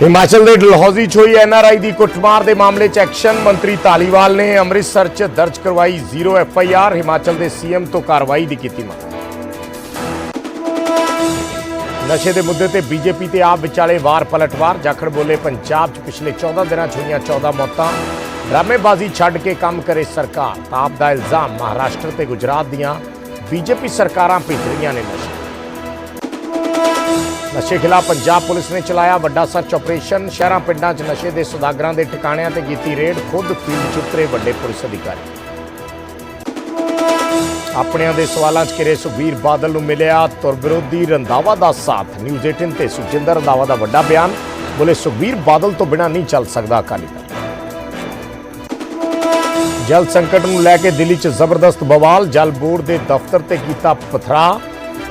ਹਿਮਾਚਲ ਦੇ ਡਲਹੌਜ਼ੀ 'ਚ ਹੋਈ ਐਨਆਰਆਈ ਦੀ ਕੁੱਟਮਾਰ ਦੇ ਮਾਮਲੇ 'ਚ ਐਕਸ਼ਨ ਮੰਤਰੀ ਧਾਲੀਵਾਲ ਨੇ ਅੰਮ੍ਰਿਤਸਰ 'ਚ ਦਰਜ ਕਰਵਾਈ ਜ਼ੀਰੋ ਐਫਆਈਆਰ ਹਿਮਾਚਲ ਦੇ ਸੀਐਮ ਤੋਂ ਕਾਰਵਾਈ ਦੀ ਕੀਤੀ ਮੰਗ। ਨਸ਼ੇ ਦੇ ਮੁੱਦੇ ਤੇ ਬੀਜੇਪੀ ਤੇ ਆਪ ਵਿਚਾਲੇ ਵਾਰ ਪਲਟਵਾਰ। ਜਾਖੜ ਬੋਲੇ ਪੰਜਾਬ 'ਚ ਪਿਛਲੇ 14 ਦਿਨਾਂ 'ਚ ਹੋਈਆਂ 14 ਮੌਤਾਂ। ਡਰਾਮੇਬਾਜ਼ੀ ਛੱਡ ਕੇ ਕੰਮ ਕਰੇ ਸਰਕਾਰ। ਤਾਂ ਆਪ ਦਾ ਇਲਜ਼ਾਮ ਮਹਾਰਾਸ਼ਟਰ ਤੇ ਗੁਜਰਾਤ ਦੀਆਂ ਬੀਜੇਪੀ ਸਰਕਾਰਾਂ ਭੇਜ ਰਹੀਆਂ ਨੇ ਨਸ਼ੇ। ਨਸ਼ੇ ਖਿਲਾਫ ਪੰਜਾਬ ਪੁਲਿਸ ਨੇ ਚਲਾਇਆ ਵੱਡਾ ਸਰਚ ਆਪਰੇਸ਼ਨ। ਸ਼ਹਿਰਾਂ, ਪਿੰਡਾਂ 'ਚ ਨਸ਼ੇ ਦੇ ਸੁਦਾਗਰਾਂ ਦੇ ਟਿਕਾਣਿਆਂ ਤੇ ਕੀਤੀ ਰੇਡ, ਖੁਦ ਫੀਲਡ 'ਚ ਉਤਰੇ ਵੱਡੇ ਪੁਲਿਸ ਅਧਿਕਾਰੀ। ਆਪਣਿਆਂ ਦੇ ਸਵਾਲਾਂ 'ਚ ਘਿਰੇ ਸੁਖਬੀਰ ਬਾਦਲ ਨੂੰ ਮਿਲਿਆ ਤੁਰ ਵਿਰੋਧੀ ਰੰਧਾਵਾ ਦਾ ਸਾਥ। ਨਿਊਜ਼ 18 ਤੇ ਸੁਖਜਿੰਦਰ ਰੰਧਾਵਾ ਦਾ ਵੱਡਾ ਬਿਆਨ। ਬੋਲੇ, ਸੁਖਬੀਰ ਬਾਦਲ ਤੋਂ ਬਿਨਾਂ ਨਹੀਂ ਚੱਲ ਸਕਦਾ ਅਕਾਲੀ ਦਲ। ਜਲ ਸੰਕਟ ਨੂੰ ਲੈ ਕੇ ਦਿੱਲੀ 'ਚ ਜ਼ਬਰਦਸਤ ਬਵਾਲ। ਜਲ ਬੋਰਡ ਦੇ ਦਫ਼ਤਰ ਤੇ ਕੀਤਾ ਪਥਰਾ।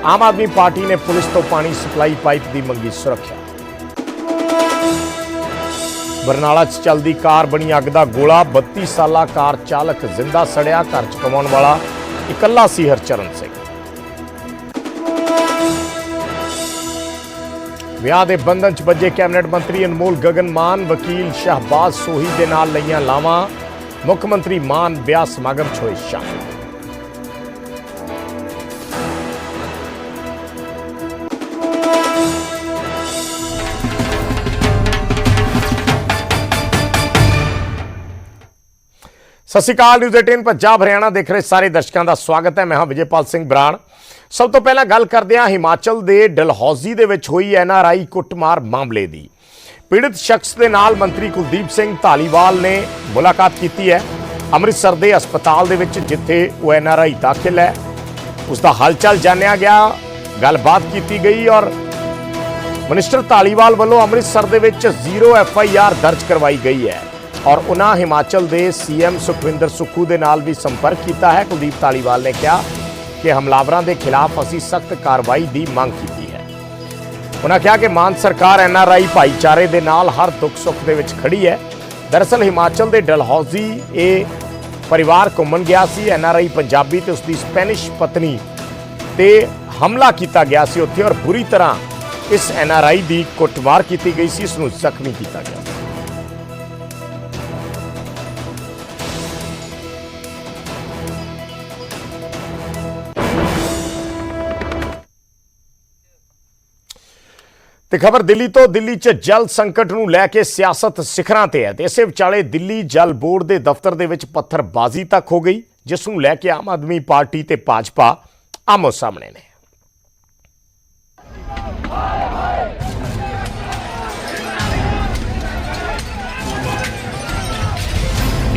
ਆਮ ਆਦਮੀ ਪਾਰਟੀ ਨੇ ਪੁਲਿਸ ਤੋਂ ਪਾਣੀ ਸਪਲਾਈ ਪਾਈਪ ਦੀ ਮੰਗੀ ਸੁਰੱਖਿਆ। ਬਰਨਾਲਾ 'ਚ ਚਲਦੀ ਕਾਰ ਬਣੀ ਅੱਗ ਦਾ ਗੋਲਾ। 32 ਸਾਲਾ ਕਾਰ ਚਾਲਕ ਜ਼ਿੰਦਾ ਸੜਿਆ, ਘਰ 'ਚ ਕਮਾਉਣ ਵਾਲਾ ਇਕੱਲਾ ਸੀ ਹਰਚਰਨ ਸਿੰਘ। ਵਿਆਹ ਦੇ ਬੰਧਨ 'ਚ ਵੱਜੇ ਕੈਬਨਿਟ ਮੰਤਰੀ ਅਨਮੋਲ ਗਗਨ ਮਾਨ, ਵਕੀਲ ਸ਼ਹਬਾਜ਼ ਸੋਹੀ ਦੇ ਨਾਲ ਲਈਆਂ ਲਾਵਾਂ। ਮੁੱਖ ਮੰਤਰੀ ਮਾਨ ਵਿਆਹ ਸਮਾਗਮ 'ਚ ਹੋਏ ਸ਼ਾਮਲ। ਸਤਿ ਸ਼੍ਰੀ ਅਕਾਲ, ਨਿਊਜ਼ 18 ਪੰਜਾਬ, ਹਰਿਆਣਾ ਦੇਖ ਰਹੇ ਸਾਰੇ ਦਰਸ਼ਕਾਂ ਦਾ ਸਵਾਗਤ ਹੈ। ਮੈਂ ਹਾਂ ਵਿਜੇਪਾਲ ਸਿੰਘ ਬਰਾੜ। ਸਭ ਤੋਂ ਪਹਿਲਾਂ ਗੱਲ ਕਰਦੇ ਹਾਂ ਹਿਮਾਚਲ ਦੇ ਡਲਹੌਜ਼ੀ ਦੇ ਵਿੱਚ ਹੋਈ ਐਨਆਰਆਈ ਕੁੱਟਮਾਰ ਮਾਮਲੇ ਦੀ। ਪੀੜਤ ਸ਼ਖਸ ਦੇ ਨਾਲ ਮੰਤਰੀ ਕੁਲਦੀਪ ਸਿੰਘ ਧਾਲੀਵਾਲ ਨੇ ਮੁਲਾਕਾਤ ਕੀਤੀ ਹੈ। ਅੰਮ੍ਰਿਤਸਰ ਦੇ ਹਸਪਤਾਲ ਦੇ ਵਿੱਚ ਜਿੱਥੇ ਉਹ ਐਨਆਰਆਈ ਦਾਖਲ ਹੈ। ਉਸ ਦਾ ਹਾਲਚਾਲ ਜਾਣਿਆ ਗਿਆ, ਗੱਲਬਾਤ ਕੀਤੀ ਗਈ ਔਰ ਮਨਿਸਟਰ ਧਾਲੀਵਾਲ ਵੱਲੋਂ ਅੰਮ੍ਰਿਤਸਰ ਦੇ ਵਿੱਚ ਜ਼ੀਰੋ ਐਫ ਆਈ ਆਰ ਦਰਜ ਕਰਵਾਈ ਗਈ ਹੈ। ਔਰ ਉਹਨਾਂ ਹਿਮਾਚਲ ਦੇ ਸੀਐਮ ਸੁਖਵਿੰਦਰ ਸੁੱਖੂ ਦੇ ਨਾਲ ਵੀ ਸੰਪਰਕ ਕੀਤਾ ਹੈ। ਕੁਲਦੀਪ ਧਾਲੀਵਾਲ ਨੇ ਕਿਹਾ ਕਿ ਹਮਲਾਵਰਾਂ ਦੇ ਖਿਲਾਫ ਅਸੀਂ ਸਖਤ ਕਾਰਵਾਈ ਦੀ ਮੰਗ ਕੀਤੀ ਹੈ। ਉਹਨਾਂ ਕਿਹਾ ਕਿ ਮਾਨ ਸਰਕਾਰ ਐਨਆਰਆਈ ਭਾਈਚਾਰੇ ਦੇ ਨਾਲ ਹਰ ਦੁੱਖ ਸੁੱਖ ਦੇ ਵਿੱਚ ਖੜੀ ਹੈ। ਦਰਅਸਲ ਹਿਮਾਚਲ ਦੇ ਡਲਹੌਜ਼ੀ ਇਹ ਪਰਿਵਾਰ ਘੁੰਮਣ ਗਿਆ ਸੀ। ਐਨਆਰਆਈ ਪੰਜਾਬੀ ਤੇ ਉਸਦੀ ਸਪੈਨਿਸ਼ ਪਤਨੀ ਤੇ ਹਮਲਾ ਕੀਤਾ ਗਿਆ ਸੀ ਉੱਥੇ ਔਰ ਬੁਰੀ ਤਰ੍ਹਾਂ ਇਸ ਐਨਆਰਆਈ ਦੀ ਕੁੱਟਮਾਰ ਕੀਤੀ ਗਈ ਸੀ। ਇਸ ਨੂੰ ਜ਼ਖਮੀ ਕੀਤਾ ਗਿਆ। ਤੇ ਖਬਰ ਦਿੱਲੀ ਤੋਂ ਦਿੱਲੀ 'ਚ ਜਲ ਸੰਕਟ ਨੂੰ ਲੈ ਕੇ ਸਿਆਸਤ ਸਿਖਰਾਂ ਤੇ ਹੈ ਤੇ ਇਸੇ ਵਿਚਾਲੇ ਦਿੱਲੀ ਜਲ ਬੋਰਡ ਦੇ ਦਫ਼ਤਰ ਦੇ ਵਿੱਚ ਪੱਥਰਬਾਜ਼ੀ ਤੱਕ ਹੋ ਗਈ, ਜਿਸ ਨੂੰ ਲੈ ਕੇ ਆਮ ਆਦਮੀ ਪਾਰਟੀ ਤੇ ਭਾਜਪਾ ਆਮੋ ਸਾਹਮਣੇ ਨੇ।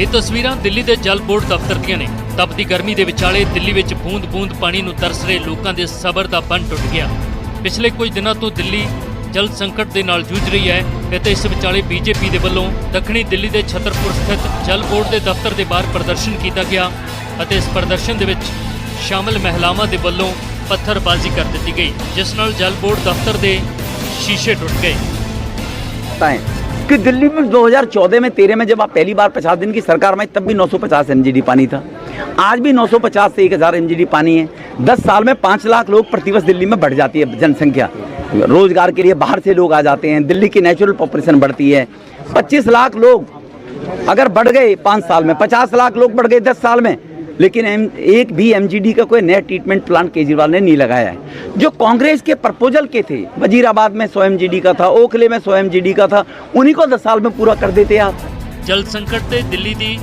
ਇਹ ਤਸਵੀਰਾਂ ਦਿੱਲੀ ਦੇ ਜਲ ਬੋਰਡ ਦਫ਼ਤਰ ਦੀਆਂ ਨੇ। ਤਪਦੀ ਗਰਮੀ ਦੇ ਵਿਚਾਲੇ ਦਿੱਲੀ ਵਿੱਚ ਬੂੰਦ-ਬੂੰਦ ਪਾਣੀ ਨੂੰ ਤਰਸ ਰਹੇ ਲੋਕਾਂ ਦੇ ਸਬਰ ਦਾ ਬੰਨ ਟੁੱਟ ਗਿਆ। ਪਿਛਲੇ ਕੁਝ ਦਿਨਾਂ ਤੋਂ ਦਿੱਲੀ ਜਲ ਸੰਕਟ ਦੇ ਨਾਲ ਜੂਝ ਰਹੀ ਹੈ ਅਤੇ ਇਸ ਵਿਚਾਲੇ ਬੀਜੇਪੀ ਦੇ ਵੱਲੋਂ ਦੱਖਣੀ ਦਿੱਲੀ ਦੇ ਛਤਰਪੁਰ ਸਥਿਤ ਜਲ ਬੋਰਡ ਦੇ ਦਫ਼ਤਰ ਦੇ ਬਾਹਰ ਪ੍ਰਦਰਸ਼ਨ ਕੀਤਾ ਗਿਆ ਅਤੇ ਇਸ ਪ੍ਰਦਰਸ਼ਨ ਦੇ ਵਿੱਚ ਸ਼ਾਮਲ ਮਹਿਲਾਵਾਂ ਦੇ ਵੱਲੋਂ ਪੱਥਰਬਾਜ਼ੀ ਕਰ ਦਿੱਤੀ ਗਈ ਜਿਸ ਨਾਲ ਜਲ ਬੋਰਡ ਦਫ਼ਤਰ ਦੇ ਸ਼ੀਸ਼ੇ ਟੁੱਟ ਗਏ सकता है कि दिल्ली में 2014 में 13 में जब आप पहली बार 50 दिन की सरकार में तब भी 950 एमजीडी पानी था आज भी 950 से 1000 एमजीडी पानी है 10 साल में 5 लाख लोग प्रतिवर्ष दिल्ली में बढ़ जाती है जनसंख्या रोजगार के लिए बाहर से लोग आ जाते हैं दिल्ली की नेचुरल पॉपुलेशन बढ़ती है 25 लाख लोग अगर बढ़ गए पाँच साल में 50 लाख लोग बढ़ गए 10 साल में लेकिन एम, एक भी एमजीडी का कोई नया ट्रीटमेंट प्लांट केजरीवाल ने नहीं लगाया है जो कांग्रेस के प्रपोजल के थे वजीराबाद में 100 एमजीडी का था ओखले में 100 एमजीडी का था उन्हीं को 10 साल में पूरा कर देते आप ਜਲ ਸੰਕਟ ਤੇ ਦਿੱਲੀ ਦੀ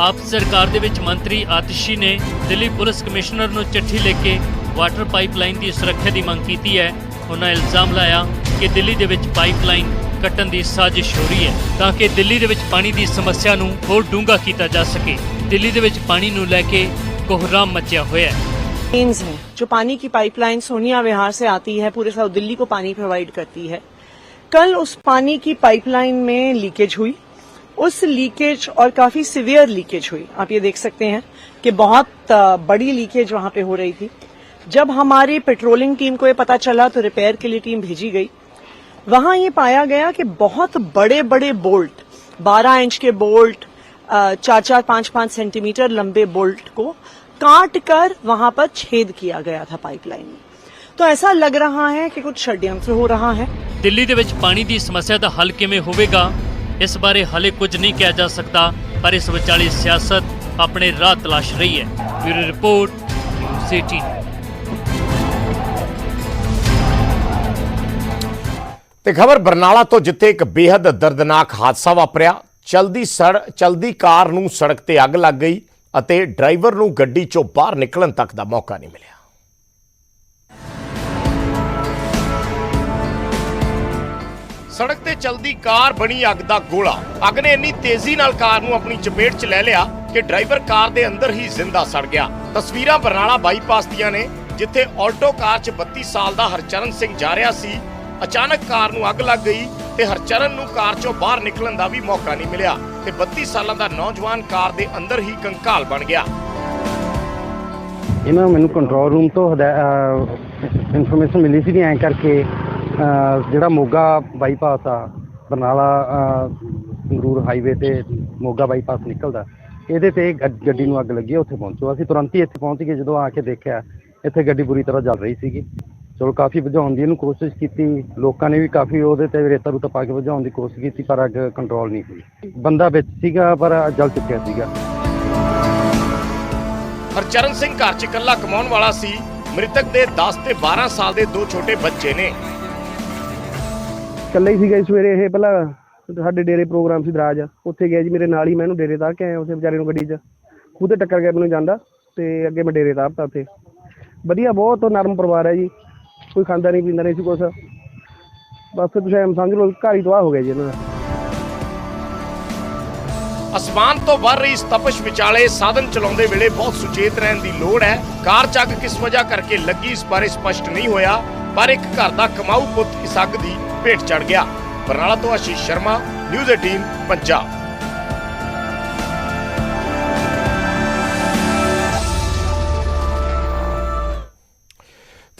ਆਪ ਸਰਕਾਰ ਦੇ ਵਿੱਚ ਮੰਤਰੀ ਆਤਿਸ਼ੀ ਨੇ ਦਿੱਲੀ ਪੁਲਿਸ ਕਮਿਸ਼ਨਰ ਨੂੰ ਚਿੱਠੀ ਲਿਖ ਕੇ ਵਾਟਰ ਪਾਈਪਲਾਈਨ ਦੀ ਸੁਰੱਖਿਆ ਦੀ ਮੰਗ ਕੀਤੀ ਹੈ ਉਹਨਾਂ ਇਲਜ਼ਾਮ ਲਾਇਆ ਕਿ ਦਿੱਲੀ ਦੇ ਵਿੱਚ ਪਾਈਪਲਾਈਨ ਕੱਟਣ ਦੀ ਸਾਜ਼ਿਸ਼ ਹੋ ਰਹੀ ਹੈ ਤਾਂ ਕਿ ਦਿੱਲੀ ਦੇ ਵਿੱਚ ਪਾਣੀ ਦੀ ਸਮੱਸਿਆ ਨੂੰ ਹੋਰ ਡੂੰਘਾ ਕੀਤਾ ਜਾ ਸਕੇ ਦਿੱਲੀ ਦੇ ਵਿੱਚ ਪਾਣੀ ਨੂੰ ਲੈ ਕੇ ਕੋਹਰਾਮ ਮਚਿਆ ਹੋਇਆ ਹੈ लाइन्स हैं जो पानी की पाइपलाइन सोनिया विहार से आती है पूरे साउथ दिल्ली को पानी प्रोवाइड करती है कल उस पानी की पाइपलाइन में लीकेज हुई उस लीकेज और काफी सिवियर लीकेज हुई आप ये देख सकते हैं कि बहुत अ, बड़ी लीकेज वहां पे हो रही थी जब हमारी पेट्रोलिंग टीम को ये पता चला तो रिपेयर के लिए टीम भेजी गई वहां ये पाया गया कि बहुत बड़े बड़े बोल्ट 12 इंच के बोल्ट चार चार पांच पांच सेंटीमीटर लंबे बोल्ट को काट कर वहां पर छेद किया गया था पाइपलाइन में तो ऐसा लग रहा है कि कुछ षड्यंत्र हो रहा है ਦਿੱਲੀ ਦੇ ਵਿੱਚ ਪਾਣੀ ਦੀ ਸਮੱਸਿਆ ਦਾ ਹੱਲ ਕਿਵੇਂ ਹੋਵੇਗਾ ਇਸ ਬਾਰੇ ਹਾਲੇ ਕੁਝ ਨਹੀਂ ਕਿਹਾ ਜਾ ਸਕਦਾ ਪਰ ਇਸ ਵਿਚਾਲੇ ਸਿਆਸਤ ਆਪਣੇ ਰਾਹ ਤਲਾਸ਼ ਰਹੀ ਹੈ ਬਿਊਰੋ ਰਿਪੋਰਟ ਨਿਊਜ਼ 18 ਤੇ ਖਬਰ ਬਰਨਾਲਾ ਤੋਂ ਜਿੱਥੇ ਇੱਕ ਬੇहद ਦਰਦਨਾਕ ਹਾਦਸਾ ਵਾਪਰਿਆ, ਚਲਦੀ ਸੜ, ਚਲਦੀ ਕਾਰ ਨੂੰ ਸੜਕ ਤੇ ਅੱਗ ਲੱਗ ਗਈ ਅਤੇ ਡਰਾਈਵਰ ਨੂੰ ਗੱਡੀ ਚੋਂ ਬਾਹਰ ਨਿਕਲਣ ਤੱਕ ਦਾ ਮੌਕਾ ਨਹੀਂ ਮਿਲਿਆ। ਸੜਕ ਤੇ ਚਲਦੀ ਕਾਰ ਬਣੀ ਅੱਗ ਦਾ ਗੋਲਾ। ਅੱਗ ਨੇ ਇੰਨੀ ਤੇਜ਼ੀ ਨਾਲ ਕਾਰ ਨੂੰ ਆਪਣੀ ਚਪੇਟ 'ਚ ਲੈ ਲਿਆ ਕਿ ਡਰਾਈਵਰ ਕਾਰ ਦੇ ਅੰਦਰ ਹੀ ਜ਼ਿੰਦਾ ਸੜ ਗਿਆ। ਤਸਵੀਰਾਂ ਬਰਨਾਲਾ ਬਾਈਪਾਸ ਦੀਆਂ ਨੇ, ਜਿੱਥੇ ਆਲਟੋ ਕਾਰ 'ਚ 32 ਸਾਲ ਦਾ ਹਰਚਰਨ ਸਿੰਘ ਜਾ ਰਿਹਾ ਸੀ ਅਚਾਨਕ ਕਾਰ ਨੂੰ ਅੱਗ ਲੱਗ ਗਈ ਤੇ ਹਰਚਰਨ ਨੂੰ ਕਾਰ 'ਚੋਂ ਬਾਹਰ ਨਿਕਲਣ ਦਾ ਵੀ ਮੌਕਾ ਨਹੀਂ ਮਿਲਿਆ ਤੇ 32 ਸਾਲਾਂ ਦਾ ਨੌਜਵਾਨ ਕਾਰ ਦੇ ਅੰਦਰ ਹੀ ਕੰਕਾਲ ਬਣ ਗਿਆ। ਇਹਨਾਂ ਨੂੰ ਮੈਨੂੰ ਕੰਟਰੋਲ ਰੂਮ ਤੋਂ ਇਨਫੋਰਮੇਸ਼ਨ ਮਿਲੀ ਸੀ ਕਿ ਐਂ ਕਰਕੇ ਜਿਹੜਾ ਮੋਗਾ ਬਾਈਪਾਸ ਆ, ਬਰਨਾਲਾ ਸੰਗਰੂਰ ਹਾਈਵੇ ਤੇ ਮੋਗਾ ਬਾਈਪਾਸ ਨਿਕਲਦਾ, ਇਹਦੇ ਤੇ ਗੱਡੀ ਨੂੰ ਅੱਗ ਲੱਗੀ ਉੱਥੇ ਪਹੁੰਚੋ। ਅਸੀਂ ਤੁਰੰਤ ਹੀ ਇੱਥੇ ਪਹੁੰਚ ਗਏ, ਜਦੋਂ ਆ ਕੇ ਦੇਖਿਆ, ਇੱਥੇ ਗੱਡੀ ਬੁਰੀ ਤਰ੍ਹਾਂ ਜਲ ਰਹੀ ਸੀਗੀ। ਚਲੋ ਕਾਫੀ ਬੁਝਾਉਣ ਦੀ ਇਹਨੂੰ ਕੋਸ਼ਿਸ਼ ਕੀਤੀ। ਲੋਕਾਂ ਨੇ ਵੀ ਕਾਫੀ ਉਹਦੇ ਤੇ ਰੇਤਾ ਰੂਤਾ ਪਾ ਕੇ ਬੁਝਾਉਣ ਦੀ ਕੋਸ਼ਿਸ਼ ਕੀਤੀ ਪਰ ਅੱਗ ਕੰਟਰੋਲ ਨਹੀਂ ਹੋਈ। ਬੰਦਾ ਵਿੱਚ ਸੀਗਾ ਪਰ ਜਲ ਚੁੱਕਿਆ ਸੀਗਾ। ਹਰਚਰਨ ਸਿੰਘ ਘਰ 'ਚ ਇਕੱਲਾ ਕਮਾਉਣ ਵਾਲਾ ਸੀ। ਮ੍ਰਿਤਕ ਦੇ 10 ਤੇ 12 ਸਾਲ ਦੇ ਦੋ ਛੋਟੇ ਬੱਚੇ ਨੇ। ਇਕੱਲਾ ਹੀ ਸੀਗਾ ਜੀ ਸਵੇਰੇ ਇਹ ਪਹਿਲਾਂ ਸਾਡੇ ਡੇਰੇ ਪ੍ਰੋਗਰਾਮ ਸੀ ਦਰਾਜ। ਉੱਥੇ ਗਿਆ ਜੀ ਮੇਰੇ ਨਾਲ ਹੀ ਮੈਂ ਇਹਨੂੰ ਡੇਰੇ ਤੱਕ ਆਇਆ ਉਸੇ ਵਿਚਾਰੇ ਨੂੰ ਗੱਡੀ 'ਚ। ਖੁਦ ਟੱਕਰ ਗਿਆ ਮੈਨੂੰ ਜਾਂਦਾ ਤੇ ਅੱਗੇ ਮੈਂ ਡੇਰੇ ਤਾਰਤਾ ਉੱਥੇ। ਵਧੀਆ ਬਹੁਤ ਨਰਮ ਪਰਿਵਾਰ ਹੈ ਜੀ। ਕੋਈ ਖਾਂਦਾ ਨਹੀਂ, ਪੀਂਦਾ ਨਹੀਂ ਸੀ ਕੁਛ। ਬਸ ਤੁਸੀਂ ਐਂ ਸਮਝ ਲਓ ਘਰ ਹੀ ਤਬਾਹ ਹੋ ਗਿਆ ਜੀ ਇਹਨਾਂ ਦਾ। ਅਸਮਾਨ ਤੋਂ ਵਰ ਰਹੀ ਇਸ ਤਪਸ਼ ਵਿਚਾਲੇ ਸਾਧਨ ਚਲਾਉਂਦੇ ਵੇਲੇ ਬਹੁਤ ਸੁਚੇਤ ਰਹਿਣ ਦੀ ਲੋੜ ਹੈ। ਕਾਰ ਚੱਕ ਕਿਸ ਵਜ੍ਹਾ ਕਰਕੇ ਲੱਗੀ, ਇਸ ਬਾਰੇ ਸਪਸ਼ਟ ਨਹੀਂ ਹੋਇਆ, ਪਰ ਇੱਕ ਘਰ ਦਾ ਕਮਾਊ ਪੁੱਤ ਇਸ ਅੱਗ ਦੀ ਭੇਟ ਚੜ ਗਿਆ। ਬਰਨਾਲਾ ਤੋਂ ਆਸ਼ੀਸ਼ ਸ਼ਰਮਾ, ਨਿਊਜ਼ 18 ਪੰਜਾਬ।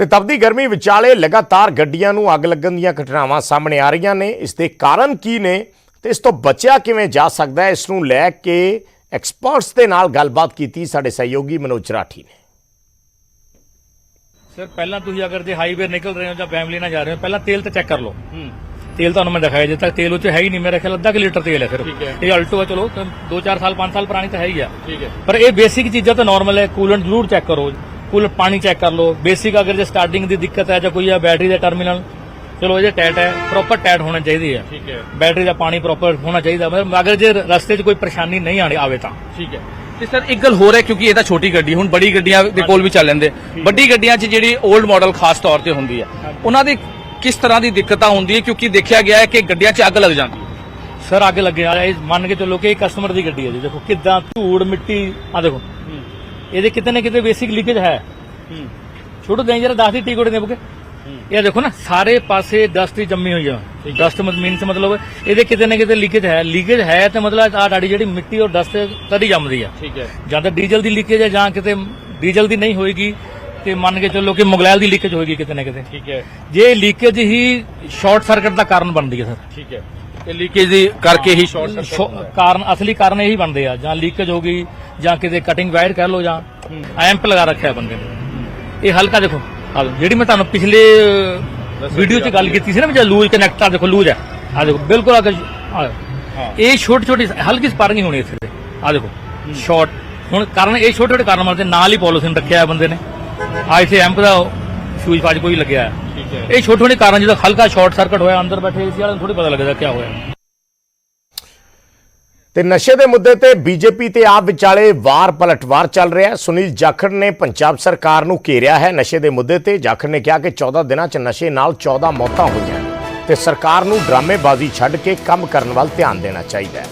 ਤੇ ਤਪਦੀ ਗਰਮੀ ਵਿਚਾਲੇ ਲਗਾਤਾਰ ਗੱਡੀਆਂ ਨੂੰ ਅੱਗ ਲੱਗਣ ਦੀਆਂ ਘਟਨਾਵਾਂ ਸਾਹਮਣੇ ਆ ਰਹੀਆਂ ਨੇ। ਇਸ ਦੇ ਕਾਰਨ ਕੀ ਨੇ ਤੇ ਇਸ ਤੋਂ ਬਚਿਆ ਕਿਵੇਂ ਜਾ ਸਕਦਾ ਹੈ ਇਸ ਨੂੰ ਲੈ ਕੇ ਐਕਸਪਰਟਸ ਦੇ ਨਾਲ ਗੱਲਬਾਤ ਕੀਤੀ ਸਾਡੇ ਸਹਿਯੋਗੀ ਮਨੋਜ ਰਾਠੀ ਨੇ। ਸਰ ਪਹਿਲਾਂ ਤੁਸੀਂ ਅਗਰ ਜੇ ਹਾਈਵੇ ਨਿਕਲ ਰਹੇ ਹੋ ਜਾਂ ਫੈਮਿਲੀ ਨਾਲ ਜਾ ਰਹੇ ਹੋ ਪਹਿਲਾਂ ਤੇਲ ਤਾਂ ਚੈੱਕ ਕਰ ਲਓ। ਤੇਲ ਤੁਹਾਨੂੰ ਮੈਂ ਦਿਖਾਇਆ ਜੇ ਤੱਕ ਤੇਲ ਉਹ 'ਚ ਹੈ ਹੀ ਨਹੀਂ ਮੇਰੇ ਖਿਆਲ ਅੱਧਾ ਕਿ ਲੀਟਰ ਤੇਲ ਹੈ ਸਿਰਫ। ਇਹ ਅਲਟੋ ਹੈ ਚਲੋ 2-4 ਸਾਲ 5 ਸਾਲ ਪੁਰਾਣੀ ਤਾਂ ਹੈ ਹੀ ਆ। ਪਰ ਇਹ ਬੇਸਿਕ ਚੀਜ਼ਾਂ ਤਾਂ ਨਾਰਮਲ ਹੈ ਕੂਲੈਂਟ ਜ਼ਰੂਰ ਚੈੱਕ ਕਰੋ। ਕੂਲਰ ਪਾਣੀ ਚੈੱਕ ਕਰ ਲਓ। ਬੇਸਿਕ ਅਗਰ ਜੇ ਸਟਾਰਟਿੰਗ ਦੀ ਦਿੱਕਤ ਹੈ ਜਾਂ ਕੋਈ ਆ ਬੈਟਰੀ ਦਾ ਟਰਮੀਨਲ ਚਲੋ ਇਹਦੇ ਟੈਟ ਹੈ ਪ੍ਰੋਪਰ ਟੈਟ ਹੋਣਾ ਚਾਹੀਦੀ ਹੈ। ਠੀਕ ਹੈ। ਬੈਟਰੀ ਦਾ ਪਾਣੀ ਪ੍ਰੋਪਰ ਹੋਣਾ ਚਾਹੀਦਾ। ਮਤਲਬ ਅਗਰ ਜੇ ਰਸਤੇ 'ਚ ਕੋਈ ਪਰੇਸ਼ਾਨੀ ਨਹੀਂ ਆਣੀ ਆਵੇ ਤਾਂ। ਠੀਕ ਹੈ। ਤੇ ਸਰ ਇੱਕ ਗੱਲ ਹੋਰ ਹੈ ਕਿਉਂਕਿ ਇਹ ਤਾਂ ਛੋਟੀ ਗੱਡੀ ਹੁਣ ਬੜੀ ਗੱਡੀਆਂ ਦੇ ਕੋਲ ਵੀ ਚੱਲ ਲੈਂਦੇ। ਵੱਡੀ ਗੱਡੀਆਂ 'ਚ ਜਿਹੜੀ 올ਡ ਮਾਡਲ ਖਾਸ ਤੌਰ ਤੇ ਹੁੰਦੀ ਹੈ ਉਹਨਾਂ ਦੀ ਕਿਸ ਤਰ੍ਹਾਂ ਦੀ ਦਿੱਕਤਾਂ ਹੁੰਦੀ ਹੈ? ਕਿਉਂਕਿ ਦੇਖਿਆ ਗਿਆ ਹੈ ਕਿ ਗੱਡੀਆਂ 'ਚ ਅੱਗ ਲੱਗ ਜਾਂਦੀ ਹੈ। ਸਰ ਅੱਗ ਲੱਗੇ ਆ ਇਹ ਮੰਨ ਕੇ ਚੱਲੋ ਕਿ ਇਹ ਕਸਟਮਰ ਦੀ ਗੱਡੀ ਹੈ ਜੀ। ਦੇਖੋ ਕਿੱਦਾਂ ਧੂੜ ਮਿੱਟੀ ਆ ਦੇਖੋ। ਇਹਦੇ ਕਿਤੇ ਨਾ ਕਿਤੇ ਬੇਸਿਕ ਲੀਕੇਜ ਹੈ। ਛੋਟੋ ਦੇਂ ਜਰਾ 10 ਦੀ ਟੀ ਕੋਡ ਦੇ ਬੁਕੇ। ਇਹ ਦੇਖੋ ਨਾ ਸਾਰੇ ਪਾਸੇ ਡਸਟ ਹੀ ਜੰਮੀ ਹੋਈ ਆ। ਡਸਟ ਮੀਨਸ ਮਤਲਬ ਇਹਦੇ ਕਿਤੇ ਨਾ ਕਿਤੇ ਲੀਕੇਜ ਹੈ। ਲੀਕੇਜ ਹੈ ਤੇ ਮਤਲਬ ਆ ਡਾੜੀ ਜਿਹੜੀ ਮਿੱਟੀ ਔਰ ਡਸਟ ਤਦੀ ਜੰਮਦੀ ਆ। ਠੀਕ ਹੈ। ਜਾਂ ਤਾਂ ਡੀਜ਼ਲ ਦੀ ਲੀਕੇਜ ਹੈ ਜਾਂ ਕਿਤੇ ਡੀਜ਼ਲ ਦੀ ਨਹੀਂ ਹੋਏਗੀ ਤੇ ਮੰਨ ਕੇ ਚੱਲੋ ਕਿ ਮੁਗਲੈਲ ਦੀ ਲੀਕੇਜ ਹੋਏਗੀ ਕਿਤੇ ਨਾ ਕਿਤੇ। ਠੀਕ ਹੈ। ਜੇ ਲੀਕੇਜ ਹੀ ਸ਼ਾਰਟ ਸਰਕਟ ਦਾ ਕਾਰਨ ਬਣਦੀ ਹੈ ਸਰ। ਠੀਕ ਹੈ। ਤੇ ਲੀਕੇਜ ਦੀ ਕਰਕੇ ਹੀ ਸ਼ਾਰਟ ਸ਼ੋ- ਕਾਰਨ ਅਸਲੀ ਕਾਰਨ ਇਹੀ ਬਣਦੇ ਆ ਜਾਂ ਲੀਕੇਜ ਹੋ ਗਈ ਜਾਂ ਕਿਤੇ ਕਟਿੰਗ ਵਾਇਰ ਕਰ ਲਓ ਜਾਂ ਐਂਪ ਲਗਾ ਰੱਖਿਆ ਬੰਦੇ ਨੇ। ਇਹ ਹਲਕਾ ਦੇਖੋ ਜਿਹੜੀ ਮੈਂ ਤੁਹਾਨੂੰ ਪਿਛਲੇ ਵੀਡੀਓ 'ਚ ਗੱਲ ਕੀਤੀ ਸੀ ਨਾ ਵੀ ਜੇ ਲੂਜ਼ ਕਨੈਕਟਰ ਦੇਖੋ ਲੂਜ਼ ਹੈ। ਆ ਦੇਖੋ ਬਿਲਕੁਲ ਆ ਇਹ ਛੋਟੀ ਛੋਟੀ ਹਲਕੀ ਸਪਾਰਕਿੰਗ ਹੋਣੀ ਇੱਥੇ। ਆ ਦੇਖੋ ਸ਼ਾਰਟ ਹੁਣ ਕਾਰਨ ਇਹ ਛੋਟੇ ਛੋਟੇ ਕਾਰਨ ਬਣਦੇ ਨਾਲ ਹੀ ਪੋਲੀਥੀਨ ਰੱਖਿਆ ਹੈ ਬੰਦੇ ਨੇ। ਆ ਇੱਥੇ ਐਂਪ ਦਾ ਸ਼ੂਜ਼ ਪਾਜ ਕੋਈ ਲੱਗਿਆ ਹੈ ਹੈ। ਇਹ ਛੋਟੇ ਛੋਟੇ ਕਾਰਨ ਜਦੋਂ ਹਲਕਾ ਸ਼ਾਰਟ ਸਰਕਟ ਹੋਇਆ, ਅੰਦਰ ਬੈਠੇ ਏਸੀ ਵਾਲਿਆਂ ਨੂੰ ਥੋੜੀ ਪਤਾ ਲੱਗਦਾ ਕੀ ਹੋਇਆ। ਤੇ ਨਸ਼ੇ ਦੇ ਮੁੱਦੇ ਤੇ ਬੀਜੇਪੀ ਤੇ ਆਪ ਵਿਚਾਲੇ ਵਾਰ ਪਲਟਵਾਰ ਚੱਲ ਰਿਹਾ ਹੈ। ਸੁਨੀਲ ਜਾਖੜ ਨੇ ਪੰਜਾਬ ਸਰਕਾਰ ਨੂੰ ਘੇਰਿਆ ਹੈ ਨਸ਼ੇ ਦੇ ਮੁੱਦੇ ਤੇ। ਜਾਖੜ ਨੇ ਕਿਹਾ ਕਿ 14 ਦਿਨਾਂ 'ਚ ਨਸ਼ੇ ਨਾਲ 14 ਮੌਤਾਂ ਹੋਈਆਂ ਤੇ ਸਰਕਾਰ ਨੂੰ ਡਰਾਮੇਬਾਜ਼ੀ ਛੱਡ ਕੇ ਕੰਮ ਕਰਨ ਵੱਲ ਧਿਆਨ ਦੇਣਾ ਚਾਹੀਦਾ ਹੈ।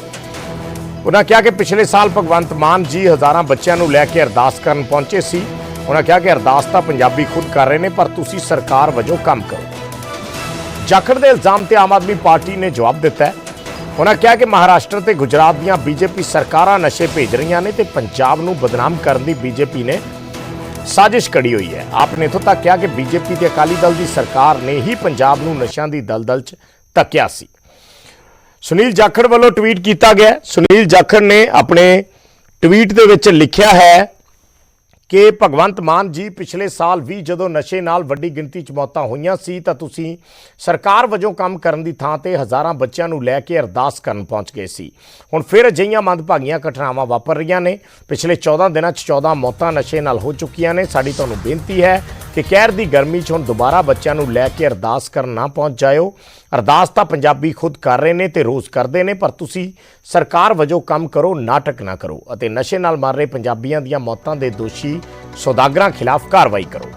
ਉਹਨਾਂ ਕਿਹਾ ਕਿ ਪਿਛਲੇ ਸਾਲ ਭਗਵੰਤ ਮਾਨ ਜੀ ਹਜ਼ਾਰਾਂ ਬੱਚਿਆਂ ਨੂੰ ਲੈ ਕੇ ਅਰਦਾਸ ਕਰਨ ਪਹੁੰਚੇ ਸੀ। ਉਹਨਾਂ ਕਿਹਾ ਕਿ ਅਰਦਾਸ ਤਾਂ ਪੰਜਾਬੀ ਖੁਦ ਕਰ ਰਹੇ ਨੇ, ਪਰ ਤੁਸੀਂ ਸਰਕਾਰ ਵਜੋਂ ਕੰਮ ਕਰੋ। ਜਾਖੜ ਦੇ ਇਲਜ਼ਾਮ ਤੇ ਆਮ ਆਦਮੀ ਪਾਰਟੀ ਨੇ ਜਵਾਬ ਦਿੱਤਾ ਹੈ। ਉਹਨਾਂ ਕਿਹਾ ਕਿ ਮਹਾਰਾਸ਼ਟਰ ਤੇ ਗੁਜਰਾਤ ਦੀਆਂ ਬੀਜੇਪੀ ਸਰਕਾਰਾਂ ਨਸ਼ੇ ਭੇਜ ਰਹੀਆਂ ਨੇ ਤੇ ਪੰਜਾਬ ਨੂੰ ਬਦਨਾਮ ਕਰਨ ਦੀ ਬੀਜੇਪੀ ਨੇ ਸਾਜ਼ਿਸ਼ ਕੜੀ ਹੋਈ ਹੈ। ਆਪ ਨੇ ਇੱਥੋਂ ਤੱਕ ਕਿਹਾ ਕਿ ਬੀਜੇਪੀ ਤੇ ਅਕਾਲੀ ਦਲ ਦੀ ਸਰਕਾਰ ਨੇ ਹੀ ਪੰਜਾਬ ਨੂੰ ਨਸ਼ਿਆਂ ਦੀ ਦਲਦਲ 'ਚ ਧੱਕਿਆ ਸੀ। ਸੁਨੀਲ ਜਾਖੜ ਵੱਲੋਂ ਟਵੀਟ ਕੀਤਾ ਗਿਆ ਸੁਨੀਲ ਜਾਖੜ ਨੇ ਆਪਣੇ ਟਵੀਟ ਦੇ ਵਿੱਚ ਲਿਖਿਆ ਹੈ ਕਿ ਭਗਵੰਤ ਮਾਨ ਜੀ ਪਿਛਲੇ ਸਾਲ ਵੀ ਜਦੋਂ ਨਸ਼ੇ ਨਾਲ ਵੱਡੀ ਗਿਣਤੀ 'ਚ ਮੌਤਾਂ ਹੋਈਆਂ ਸੀ, ਤਾਂ ਤੁਸੀਂ ਸਰਕਾਰ ਵਜੋਂ ਕੰਮ ਕਰਨ ਦੀ ਥਾਂ ਤੇ ਹਜ਼ਾਰਾਂ ਬੱਚਿਆਂ ਨੂੰ ਲੈ ਕੇ ਅਰਦਾਸ ਕਰਨ ਪਹੁੰਚ ਗਏ ਸੀ। ਹੁਣ ਫਿਰ ਅਜਿਹੀਆਂ ਮੰਦਭਾਗੀਆਂ ਘਟਨਾਵਾਂ ਵਾਪਰ ਰਹੀਆਂ ਨੇ। ਪਿਛਲੇ 14 ਦਿਨਾਂ 'ਚ 14 ਮੌਤਾਂ ਨਸ਼ੇ ਨਾਲ ਹੋ ਚੁੱਕੀਆਂ ਨੇ। ਸਾਡੀ ਤੁਹਾਨੂੰ ਬੇਨਤੀ ਹੈ ਕਿ ਕਹਿਰ ਦੀ ਗਰਮੀ 'ਚ ਹੁਣ ਦੁਬਾਰਾ ਬੱਚਿਆਂ ਨੂੰ ਲੈ ਕੇ ਅਰਦਾਸ ਕਰਨ ਨਾ ਪਹੁੰਚ ਜਾਇਓ। ਅਰਦਾਸ ਤਾਂ ਪੰਜਾਬੀ ਖੁਦ ਕਰ ਰਹੇ ਨੇ ਤੇ ਰੋਜ਼ ਕਰਦੇ ਨੇ, ਪਰ ਤੁਸੀਂ ਸਰਕਾਰ ਵਜੋਂ ਕੰਮ ਕਰੋ, ਨਾਟਕ ਨਾ ਕਰੋ ਅਤੇ ਨਸ਼ੇ ਨਾਲ ਮਰ ਰਹੇ ਪੰਜਾਬੀਆਂ ਦੀਆਂ ਮੌਤਾਂ ਦੇ ਦੋਸ਼ੀ ਸੌਦਾਗਰਾਂ ਖਿਲਾਫ ਕਾਰਵਾਈ ਕਰੋ।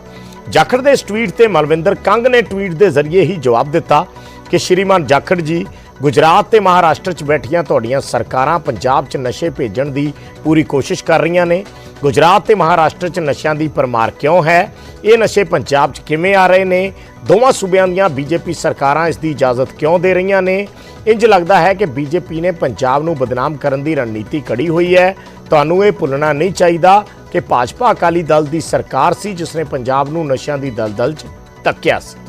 ਜਾਖੜ ਦੇ ਇਸ ਟਵੀਟ ਤੇ ਮਲਵਿੰਦਰ ਕੰਗ ਨੇ ਟਵੀਟ ਦੇ ਜ਼ਰੀਏ ਹੀ ਜਵਾਬ ਦਿੱਤਾ ਕਿ ਸ਼੍ਰੀਮਾਨ ਜਾਖੜ ਜੀ, ਗੁਜਰਾਤ ਤੇ ਮਹਾਰਾਸ਼ਟਰ 'ਚ ਬੈਠੀਆਂ ਤੁਹਾਡੀਆਂ ਸਰਕਾਰਾਂ ਪੰਜਾਬ 'ਚ ਨਸ਼ੇ ਭੇਜਣ ਦੀ ਪੂਰੀ ਕੋਸ਼ਿਸ਼ ਕਰ ਰਹੀਆਂ ਨੇ। ਗੁਜਰਾਤ ਤੇ ਮਹਾਰਾਸ਼ਟਰ 'ਚ ਨਸ਼ਿਆਂ ਦੀ ਪਰਮਾਰ ਕਿਉਂ ਹੈ? ਇਹ ਨਸ਼ੇ ਪੰਜਾਬ 'ਚ ਕਿਵੇਂ ਆ ਰਹੇ ਨੇ? ਦੋਵਾਂ ਸੂਬਿਆਂ ਦੀਆਂ ਬੀਜੇਪੀ ਸਰਕਾਰਾਂ ਇਸ ਦੀ ਇਜਾਜ਼ਤ ਕਿਉਂ ਦੇ ਰਹੀਆਂ ਨੇ? ਇੰਜ ਲੱਗਦਾ ਹੈ ਕਿ ਬੀਜੇਪੀ ਨੇ ਪੰਜਾਬ ਨੂੰ ਬਦਨਾਮ ਕਰਨ ਦੀ ਰਣਨੀਤੀ ਕੜੀ ਹੋਈ ਹੈ। ਤੁਹਾਨੂੰ ਇਹ ਭੁੱਲਣਾ ਨਹੀਂ ਚਾਹੀਦਾ ਕਿ ਭਾਜਪਾ ਅਕਾਲੀ ਦਲ ਦੀ ਸਰਕਾਰ ਸੀ ਜਿਸ ਨੇ ਪੰਜਾਬ ਨੂੰ ਨਸ਼ਿਆਂ ਦੀ ਦਲਦਲ 'ਚ ਧੱਕਿਆ ਸੀ।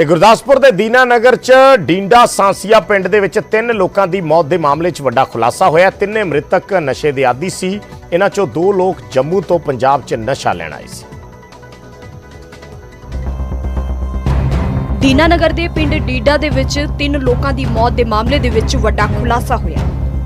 ਤੇ ਗੁਰਦਾਸਪੁਰ ਦੇ ਦੀਨਾਨਗਰ ਚ ਡੀਂਡਾ ਸਾਂਸੀਆ ਪਿੰਡ ਦੇ ਵਿੱਚ ਤਿੰਨ ਲੋਕਾਂ ਦੀ ਮੌਤ ਦੇ ਮਾਮਲੇ 'ਚ ਵੱਡਾ ਖੁਲਾਸਾ ਹੋਇਆ। ਤਿੰਨੇ ਮ੍ਰਿਤਕ ਨਸ਼ੇ ਦੇ ਆਦੀ ਸੀ। ਇਹਨਾਂ 'ਚੋਂ ਦੋ ਲੋਕ ਜੰਮੂ ਤੋਂ ਪੰਜਾਬ 'ਚ ਨਸ਼ਾ ਲੈਣ ਆਏ ਸੀ। ਦੀਨਾਨਗਰ ਦੇ ਪਿੰਡ ਡੀਡਾ ਦੇ ਵਿੱਚ ਤਿੰਨ ਲੋਕਾਂ ਦੀ ਮੌਤ ਦੇ ਮਾਮਲੇ ਦੇ ਵਿੱਚ ਵੱਡਾ ਖੁਲਾਸਾ ਹੋਇਆ।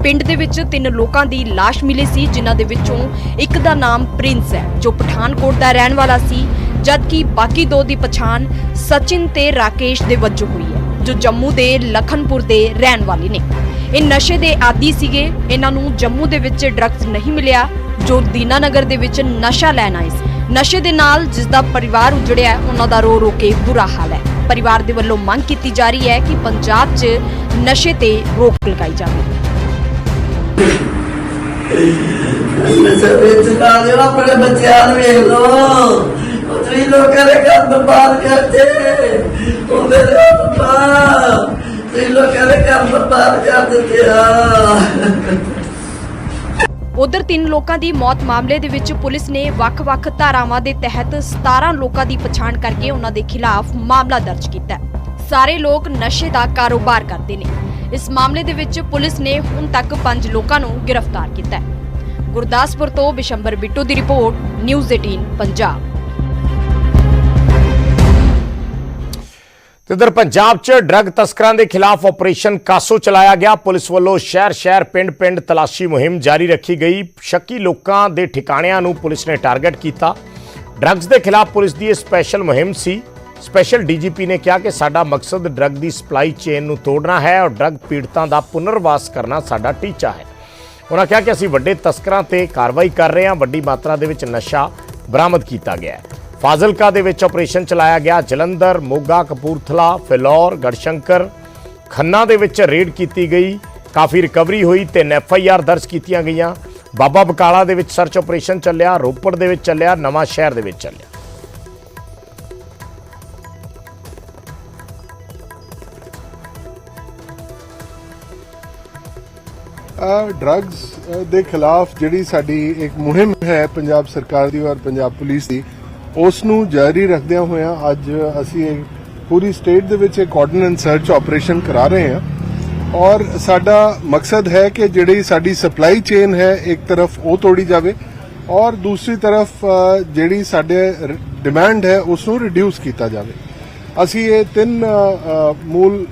ਪਿੰਡ ਦੇ ਵਿੱਚ ਤਿੰਨ ਲੋਕਾਂ ਦੀ ਲਾਸ਼ ਮਿਲੀ ਸੀ, ਜਿਨ੍ਹਾਂ ਦੇ ਵਿੱਚੋਂ ਇੱਕ ਦਾ ਨਾਮ ਪ੍ਰਿੰਸ ਹੈ, ਜੋ ਪਠਾਨਕੋਟ ਦਾ ਰਹਿਣ ਵਾਲਾ ਸੀ, ਜਦਕਿ ਬਾਕੀ ਦੋ ਦੀ ਪਛਾਣ ਸਚਿਨ ਤੇ ਰਾਕੇਸ਼ ਦੇ ਵਜੋਂ ਹੋਈ ਹੈ, ਜੋ ਜੰਮੂ ਦੇ ਲਖਨਪੁਰ ਦੇ ਰਹਿਣ ਵਾਲੇ ਨੇ। ਇਹ ਨਸ਼ੇ ਦੇ ਆਦੀ ਸੀਗੇ, ਇਹਨਾਂ ਨੂੰ ਜੰਮੂ ਦੇ ਵਿੱਚ ਡਰੱਗਸ ਨਹੀਂ ਮਿਲਿਆ, ਜੋ ਦੀਨਾਨਗਰ ਦੇ ਵਿੱਚ ਨਸ਼ਾ ਲੈਣ ਆਏ ਸੀ। ਨਸ਼ੇ ਦੇ ਨਾਲ ਜਿਸ ਦਾ ਪਰਿਵਾਰ ਉਜੜਿਆ ਉਹਨਾਂ ਦਾ ਰੋ ਰੋ ਕੇ ਬੁਰਾ ਹਾਲ ਹੈ। ਪਰਿਵਾਰ ਦੇ ਵੱਲੋਂ ਮੰਗ ਕੀਤੀ ਜਾ ਰਹੀ ਹੈ ਕਿ ਪੰਜਾਬ 'ਚ ਨਸ਼ੇ ਤੇ ਰੋਕ ਲਗਾਈ ਜਾਵੇ। ਨਸ਼ਾ ਵੇਚਣਾ ਜਿਹੜਾ ਆਪਣੇ ਬੱਚਿਆਂ ਨੂੰ ਵੇਖ ਲੋ ਉਤਰੀ ਲੋਕਾਂ ਦੇ ਘਰ ਬਰਬਾਦ ਕਰਦੇ ਉਹਦੇ ਦੇ ਤੇ ਲੋਕਾਂ ਦੇ ਘਰ ਬਰਬਾਦ ਕਰ ਦਿੱਤੇ ਆ ਉਧਰ ਤਿੰਨ ਲੋਕਾਂ ਦੀ ਮੌਤ ਮਾਮਲੇ ਦੇ ਵਿੱਚ ਪੁਲਿਸ ਨੇ ਵੱਖ-ਵੱਖ ਧਾਰਾਵਾਂ ਦੇ ਤਹਿਤ 17 ਲੋਕਾਂ ਦੀ ਪਛਾਣ ਕਰਕੇ ਉਹਨਾਂ ਦੇ ਖਿਲਾਫ ਮਾਮਲਾ ਦਰਜ ਕੀਤਾ ਹੈ। ਸਾਰੇ ਲੋਕ ਨਸ਼ੇ ਦਾ ਕਾਰੋਬਾਰ ਕਰਦੇ ਨੇ। ਇਸ ਮਾਮਲੇ ਦੇ ਵਿੱਚ ਪੁਲਿਸ ਨੇ ਹੁਣ ਤੱਕ 5 ਲੋਕਾਂ ਨੂੰ ਗ੍ਰਿਫਤਾਰ ਕੀਤਾ ਹੈ। ਗੁਰਦਾਸਪੁਰ ਤੋਂ ਬਿਸ਼ੰਬਰ ਬਿੱਟੂ ਦੀ ਰਿਪੋਰਟ, ਨਿਊਜ਼ 18 ਪੰਜਾਬ। ਤੇ ਇਧਰ ਪੰਜਾਬ 'ਚ ਡਰੱਗ ਤਸਕਰਾਂ ਦੇ ਖਿਲਾਫ ਆਪਰੇਸ਼ਨ ਕਾਸੋ ਚਲਾਇਆ ਗਿਆ। ਪੁਲਿਸ ਵੱਲੋਂ ਸ਼ਹਿਰ-ਸ਼ਹਿਰ, ਪਿੰਡ-ਪਿੰਡ ਤਲਾਸ਼ੀ ਮੁਹਿੰਮ ਜਾਰੀ ਰੱਖੀ ਗਈ। ਸ਼ੱਕੀ ਲੋਕਾਂ ਦੇ ਠਿਕਾਣਿਆਂ ਨੂੰ ਪੁਲਿਸ ਨੇ ਟਾਰਗੇਟ ਕੀਤਾ। ਡਰੱਗਸ ਦੇ ਖਿਲਾਫ ਪੁਲਿਸ ਦੀ ਇਹ ਸਪੈਸ਼ਲ ਮੁਹਿੰਮ ਸੀ। ਸਪੈਸ਼ਲ ਡੀਜੀਪੀ ਨੇ ਕਿਹਾ ਕਿ ਸਾਡਾ ਮਕਸਦ ਡਰੱਗ ਦੀ ਸਪਲਾਈ ਚੇਨ ਨੂੰ ਤੋੜਨਾ ਹੈ ਔਰ ਡਰੱਗ ਪੀੜਤਾਂ ਦਾ ਪੁਨਰਵਾਸ ਕਰਨਾ ਸਾਡਾ ਟੀਚਾ ਹੈ। ਉਹਨਾਂ ਕਿਹਾ ਕਿ ਅਸੀਂ ਵੱਡੇ ਤਸਕਰਾਂ ਤੇ ਕਾਰਵਾਈ ਕਰ ਰਹੇ ਹਾਂ। ਵੱਡੀ ਮਾਤਰਾ ਦੇ ਵਿੱਚ ਨਸ਼ਾ ਬਰਾਮਦ ਕੀਤਾ ਗਿਆ ਹੈ। ਫਾਜ਼ਿਲਕਾ ਦੇ ਵਿੱਚ ਆਪਰੇਸ਼ਨ ਚਲਾਇਆ ਗਿਆ। ਜਲੰਧਰ, ਮੋਗਾ, ਕਪੂਰਥਲਾ, ਫਿਲੌਰ, ਗੜਸ਼ੰਕਰ, ਖੰਨਾ ਦੇ ਵਿੱਚ ਰੇਡ ਕੀਤੀ ਗਈ। ਕਾਫੀ ਰਿਕਵਰੀ ਹੋਈ ਤੇ ਐਫ ਆਈ ਆਰ ਦਰਜ ਕੀਤੀਆਂ ਗਈਆਂ। ਬਾਬਾ ਬਕਾਲਾ ਦੇ ਵਿੱਚ ਸਰਚ ਆਪਰੇਸ਼ਨ ਚੱਲਿਆ। ਰੋਪੜ ਦੇ ਵਿੱਚ ਚੱਲਿਆ। ਨਵਾਂ ਸ਼ਹਿਰ ਦੇ ਵਿੱਚ ਚੱਲਿਆ। ਡਰੱਗਸ ਦੇ ਖਿਲਾਫ ਜਿਹੜੀ ਸਾਡੀ ਇੱਕ ਮੁਹਿੰਮ ਹੈ ਪੰਜਾਬ ਸਰਕਾਰ ਦੀ ਔਰ ਪੰਜਾਬ ਪੁਲਿਸ ਦੀ ਉਸ ਨੂੰ ਜਾਰੀ ਰੱਖਦਿਆਂ ਹੋਇਆਂ ਅੱਜ ਅਸੀਂ ਇੱਕ ਪੂਰੀ ਸਟੇਟ ਦੇ ਵਿੱਚ ਇੱਕ ਆਰਡੀਨੈਂਸ ਸਰਚ ਆਪਰੇਸ਼ਨ ਕਰਾ ਰਹੇ ਹਾਂ। ਔਰ ਸਾਡਾ ਮਕਸਦ ਹੈ ਕਿ ਜਿਹੜੀ ਸਾਡੀ ਸਪਲਾਈ ਚੇਨ ਹੈ, ਇੱਕ ਤਰਫ ਉਹ ਤੋੜੀ ਜਾਵੇ ਔਰ ਦੂਸਰੀ ਤਰਫ ਜਿਹੜੀ ਸਾਡੇ ਡਿਮਾਂਡ ਹੈ ਉਸ ਨੂੰ ਰਿਡਿਊਸ ਕੀਤਾ ਜਾਵੇ। ਅਸੀਂ ਇਹ ਤਿੰਨ ਮੂਲ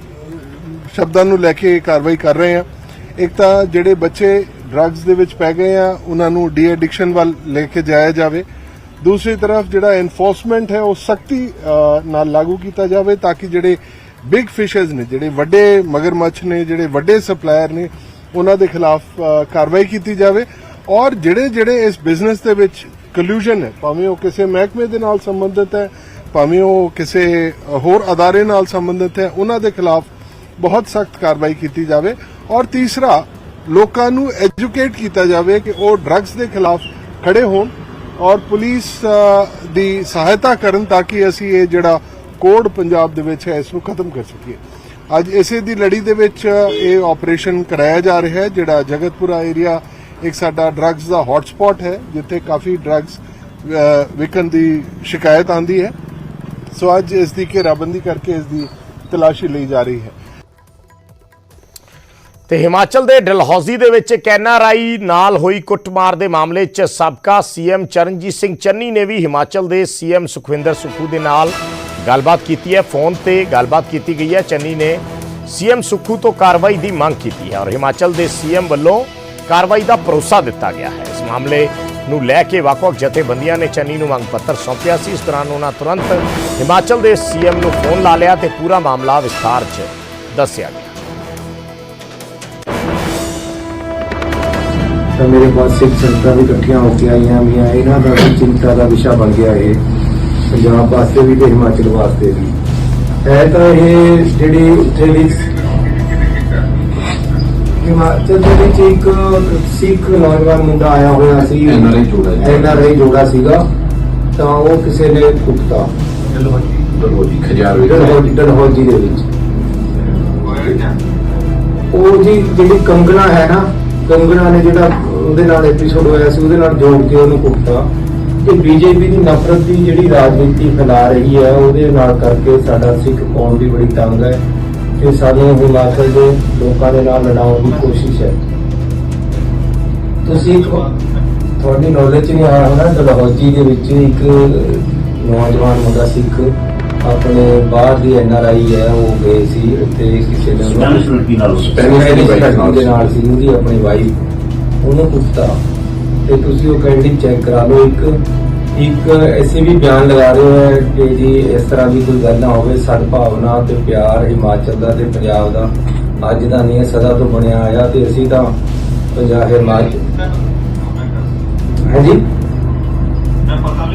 ਸ਼ਬਦਾਂ ਨੂੰ ਲੈ ਕੇ ਕਾਰਵਾਈ ਕਰ ਰਹੇ ਹਾਂ। ਇੱਕ ਤਾਂ ਜਿਹੜੇ ਬੱਚੇ ਡਰੱਗਸ ਦੇ ਵਿੱਚ ਪੈ ਗਏ ਆ, ਉਹਨਾਂ ਨੂੰ ਡੀ ਐਡਿਕਸ਼ਨ ਵੱਲ ਲੈ ਕੇ ਜਾਇਆ ਜਾਵੇ। ਦੂਸਰੀ ਤਰਫ ਜਿਹੜਾ ਐਨਫੋਰਸਮੈਂਟ ਹੈ, ਉਹ ਸਖਤੀ ਨਾਲ ਲਾਗੂ ਕੀਤਾ ਜਾਵੇ ਤਾਂ ਕਿ ਜਿਹੜੇ ਬਿਗ ਫਿਸ਼ਰਸ ਨੇ, ਜਿਹੜੇ ਵੱਡੇ ਮਗਰਮੱਛ ਨੇ, ਜਿਹੜੇ ਵੱਡੇ ਸਪਲਾਇਰ ਨੇ, ਉਹਨਾਂ ਦੇ ਖਿਲਾਫ ਕਾਰਵਾਈ ਕੀਤੀ ਜਾਵੇ। ਔਰ ਜਿਹੜੇ ਜਿਹੜੇ ਇਸ ਬਿਜ਼ਨਸ ਦੇ ਵਿੱਚ ਕਲੂਜਨ ਹੈ, ਭਾਵੇਂ ਉਹ ਕਿਸੇ ਮਹਿਕਮੇ ਦੇ ਨਾਲ ਸੰਬੰਧਿਤ ਹੈ, ਭਾਵੇਂ ਉਹ ਕਿਸੇ ਹੋਰ ਅਦਾਰੇ ਨਾਲ ਸੰਬੰਧਿਤ ਹੈ, ਉਹਨਾਂ ਦੇ ਖਿਲਾਫ ਬਹੁਤ ਸਖਤ ਕਾਰਵਾਈ ਕੀਤੀ ਜਾਵੇ। ਔਰ ਤੀਸਰਾ, ਲੋਕਾਂ ਨੂੰ ਐਜੂਕੇਟ ਕੀਤਾ ਜਾਵੇ ਕਿ ਉਹ ਡਰੱਗਸ ਦੇ ਖਿਲਾਫ ਖੜੇ ਹੋਣ ਔਰ ਪੁਲਿਸ ਦੀ ਸਹਾਇਤਾ ਕਰਨ ਤਾਂ ਕਿ ਅਸੀਂ ਇਹ ਜਿਹੜਾ ਕੋਡ ਪੰਜਾਬ ਦੇ ਵਿੱਚ ਹੈ ਇਸ ਨੂੰ ਖਤਮ ਕਰ ਸਕੀਏ। ਅੱਜ ਇਸੇ ਦੀ ਲੜੀ ਦੇ ਵਿੱਚ ਇਹ ਆਪਰੇਸ਼ਨ ਕਰਾਇਆ ਜਾ ਰਿਹਾ ਹੈ, ਜਿਹੜਾ ਜਗਤਪੁਰਾ ਏਰੀਆ ਇੱਕ ਸਾਡਾ ਡਰੱਗਸ ਦਾ ਹੌਟਸਪੌਟ ਹੈ, ਜਿੱਥੇ ਕਾਫੀ ਡਰੱਗਸ ਵਿਕਣ ਦੀ ਸ਼ਿਕਾਇਤ ਆਂਦੀ ਹੈ। ਸੋ ਅੱਜ ਇਸ ਦੀ ਘੇਰਾਬੰਦੀ ਕਰਕੇ ਇਸ ਦੀ ਤਲਾਸ਼ੀ ਲਈ ਜਾ ਰਹੀ ਹੈ। ਤੇ ਹਿਮਾਚਲ ਦੇ ਡਲਹੌਜ਼ੀ ਦੇ ਵਿੱਚ ਇੱਕ ਐਨਆਰਆਈ ਨਾਲ ਹੋਈ ਕੁੱਟਮਾਰ ਦੇ ਮਾਮਲੇ 'ਚ ਸਾਬਕਾ ਸੀਐਮ ਚਰਨਜੀਤ ਸਿੰਘ ਚੰਨੀ ਨੇ ਵੀ ਹਿਮਾਚਲ ਦੇ ਸੀਐਮ ਸੁਖਵਿੰਦਰ ਸੁੱਖੂ ਦੇ ਨਾਲ ਗੱਲਬਾਤ ਕੀਤੀ ਹੈ। ਫੋਨ ਤੇ ਗੱਲਬਾਤ ਕੀਤੀ ਗਈ ਹੈ। ਚੰਨੀ ਨੇ ਸੀਐਮ ਸੁੱਖੂ ਤੋਂ ਕਾਰਵਾਈ ਦੀ ਮੰਗ ਕੀਤੀ ਹੈ ਔਰ ਹਿਮਾਚਲ ਦੇ ਸੀਐਮ ਵੱਲੋਂ ਕਾਰਵਾਈ ਦਾ ਭਰੋਸਾ ਦਿੱਤਾ ਗਿਆ ਹੈ। ਇਸ ਮਾਮਲੇ ਨੂੰ ਲੈ ਕੇ ਵੱਖ-ਵੱਖ ਜਥੇਬੰਦੀਆਂ ਨੇ ਚੰਨੀ ਨੂੰ ਮੰਗ ਪੱਤਰ ਸੌਂਪਿਆ ਸੀ। ਇਸ ਦੌਰਾਨ ਉਹਨਾਂ ਤੁਰੰਤ ਹਿਮਾਚਲ ਦੇ ਸੀਐਮ ਨੂੰ ਫੋਨ ਲਾ ਲਿਆ ਤੇ ਪੂਰਾ ਮਾਮਲਾ ਵਿਸਥਾਰ 'ਚ ਦੱਸਿਆ ਗਿਆ। ਤਾਂ ਮੇਰੇ ਪਾਸ ਸਿੱਖ ਸੰਗਤਾਂ ਵੀ ਇਕੱਠੀਆਂ ਹੋ ਕੇ ਆਈਆਂ ਵੀਆਂ ਇਹਨਾਂ ਦਾ ਵੀ ਚਿੰਤਾ ਦਾ ਵਿਸ਼ਾ ਬਣ ਗਿਆ ਇਹ ਪੰਜਾਬ ਵਾਸਤੇ ਵੀ ਤੇ ਹਿਮਾਚਲ ਵਾਸਤੇ ਵੀ। ਹੈ ਤਾਂ ਇਹ ਜਿਹੜੀ ਉੱਥੇ ਵੀ ਹਿਮਾਚਲ ਦੇ ਵਿੱਚ ਇੱਕ ਸਿੱਖ ਨੌਜਵਾਨ ਮੁੰਡਾ ਆਇਆ ਹੋਇਆ ਸੀ। ਐਨਆਰਆਈ ਜੋੜਾ ਐਨਆਰਆਈ ਜੋੜਾ ਸੀਗਾ। ਤਾਂ ਉਹ ਕਿਸੇ ਨੇ ਕੁੱਟਤਾ। ਡਲਹੌਜੀ ਦੇ ਵਿੱਚ। ਉਹ ਜੀ ਜਿਹੜੀ ਕੰਗਣਾ ਹੈ ਨਾ ਕੰਗਣਾ ਨੇ ਜਿਹੜਾ ਉਹਦੇ ਨਾਲ ਐਪੀਸੋਡ ਹੋਇਆ ਸੀ ਉਹਦੇ ਨਾਲ ਜੋੜ ਕੇ ਉਹਨੂੰ ਕੁੱਟਤਾ। ਕਿ ਬੀਜੇਪੀ ਦੀ ਨਫ਼ਰਤ ਦੀ ਜਿਹੜੀ ਰਾਜਨੀਤੀ ਫੈਲਾ ਰਹੀ ਹੈ ਉਹਦੇ ਨਾਲ ਕਰਕੇ ਸਾਡਾ ਸਿੱਖ ਕੌਮ ਵੀ ਬੜੀ ਤੰਗ ਹੈ ਕਿ ਸਾਨੂੰ ਹਿਮਾਚਲ ਦੇ ਲੋਕਾਂ ਦੇ ਨਾਲ ਲੜਾਉਣ ਦੀ ਕੋਸ਼ਿਸ਼ ਹੈ। ਤੁਸੀਂ ਤੁਹਾਡੀ ਨੌਲੇਜ ਨਹੀਂ ਆਇਆ ਹੋਣਾ ਡਲਹੌਜੀ ਦੇ ਵਿੱਚ ਇੱਕ ਨੌਜਵਾਨ ਮੁੰਡਾ ਸਿੱਖ ਆਪਣੇ ਬਾਹਰ ਦੀ ਐਨਆਰਆਈ ਹੈ ਉਹ ਗਏ ਸੀ ਉੱਥੇ ਕਿਸੇ ਨੇ ਸਪੈਨਿਸ਼ ਦੇ ਨਾਲ ਸੀ। ਉਹਦੀ ਆਪਣੀ ਵਾਈਫ ਉਹਨੂੰ ਪੁੱਛਤਾ। ਤੇ ਤੁਸੀਂ ਉਹ ਕੈਂਡੀ ਚੈੱਕ ਕਰਾ ਲਓ ਇੱਕ। ਇੱਕ ਐਸੀ ਵੀ ਬਿਆਨ ਲਗਾ ਰਹੇ ਹੈ ਕਿ ਜੀ ਇਸ ਤਰ੍ਹਾਂ ਦੀ ਕੋਈ ਗੱਲ ਨਾ ਹੋਵੇ ਸਦਭਾਵਨਾ ਤੇ ਪਿਆਰ ਹਿਮਾਚਲ ਦਾ ਤੇ ਪੰਜਾਬ ਦਾ ਅੱਜ ਦਾ ਨਹੀਂ ਸਦਾ ਤੋਂ ਬਣਿਆ ਆਇਆ ਤੇ ਅਸੀਂ ਤਾਂ ਪੰਜਾਬ ਹਿਮਾਚਲ ਹਾਂਜੀ ਮੈਂ ਪਤਾ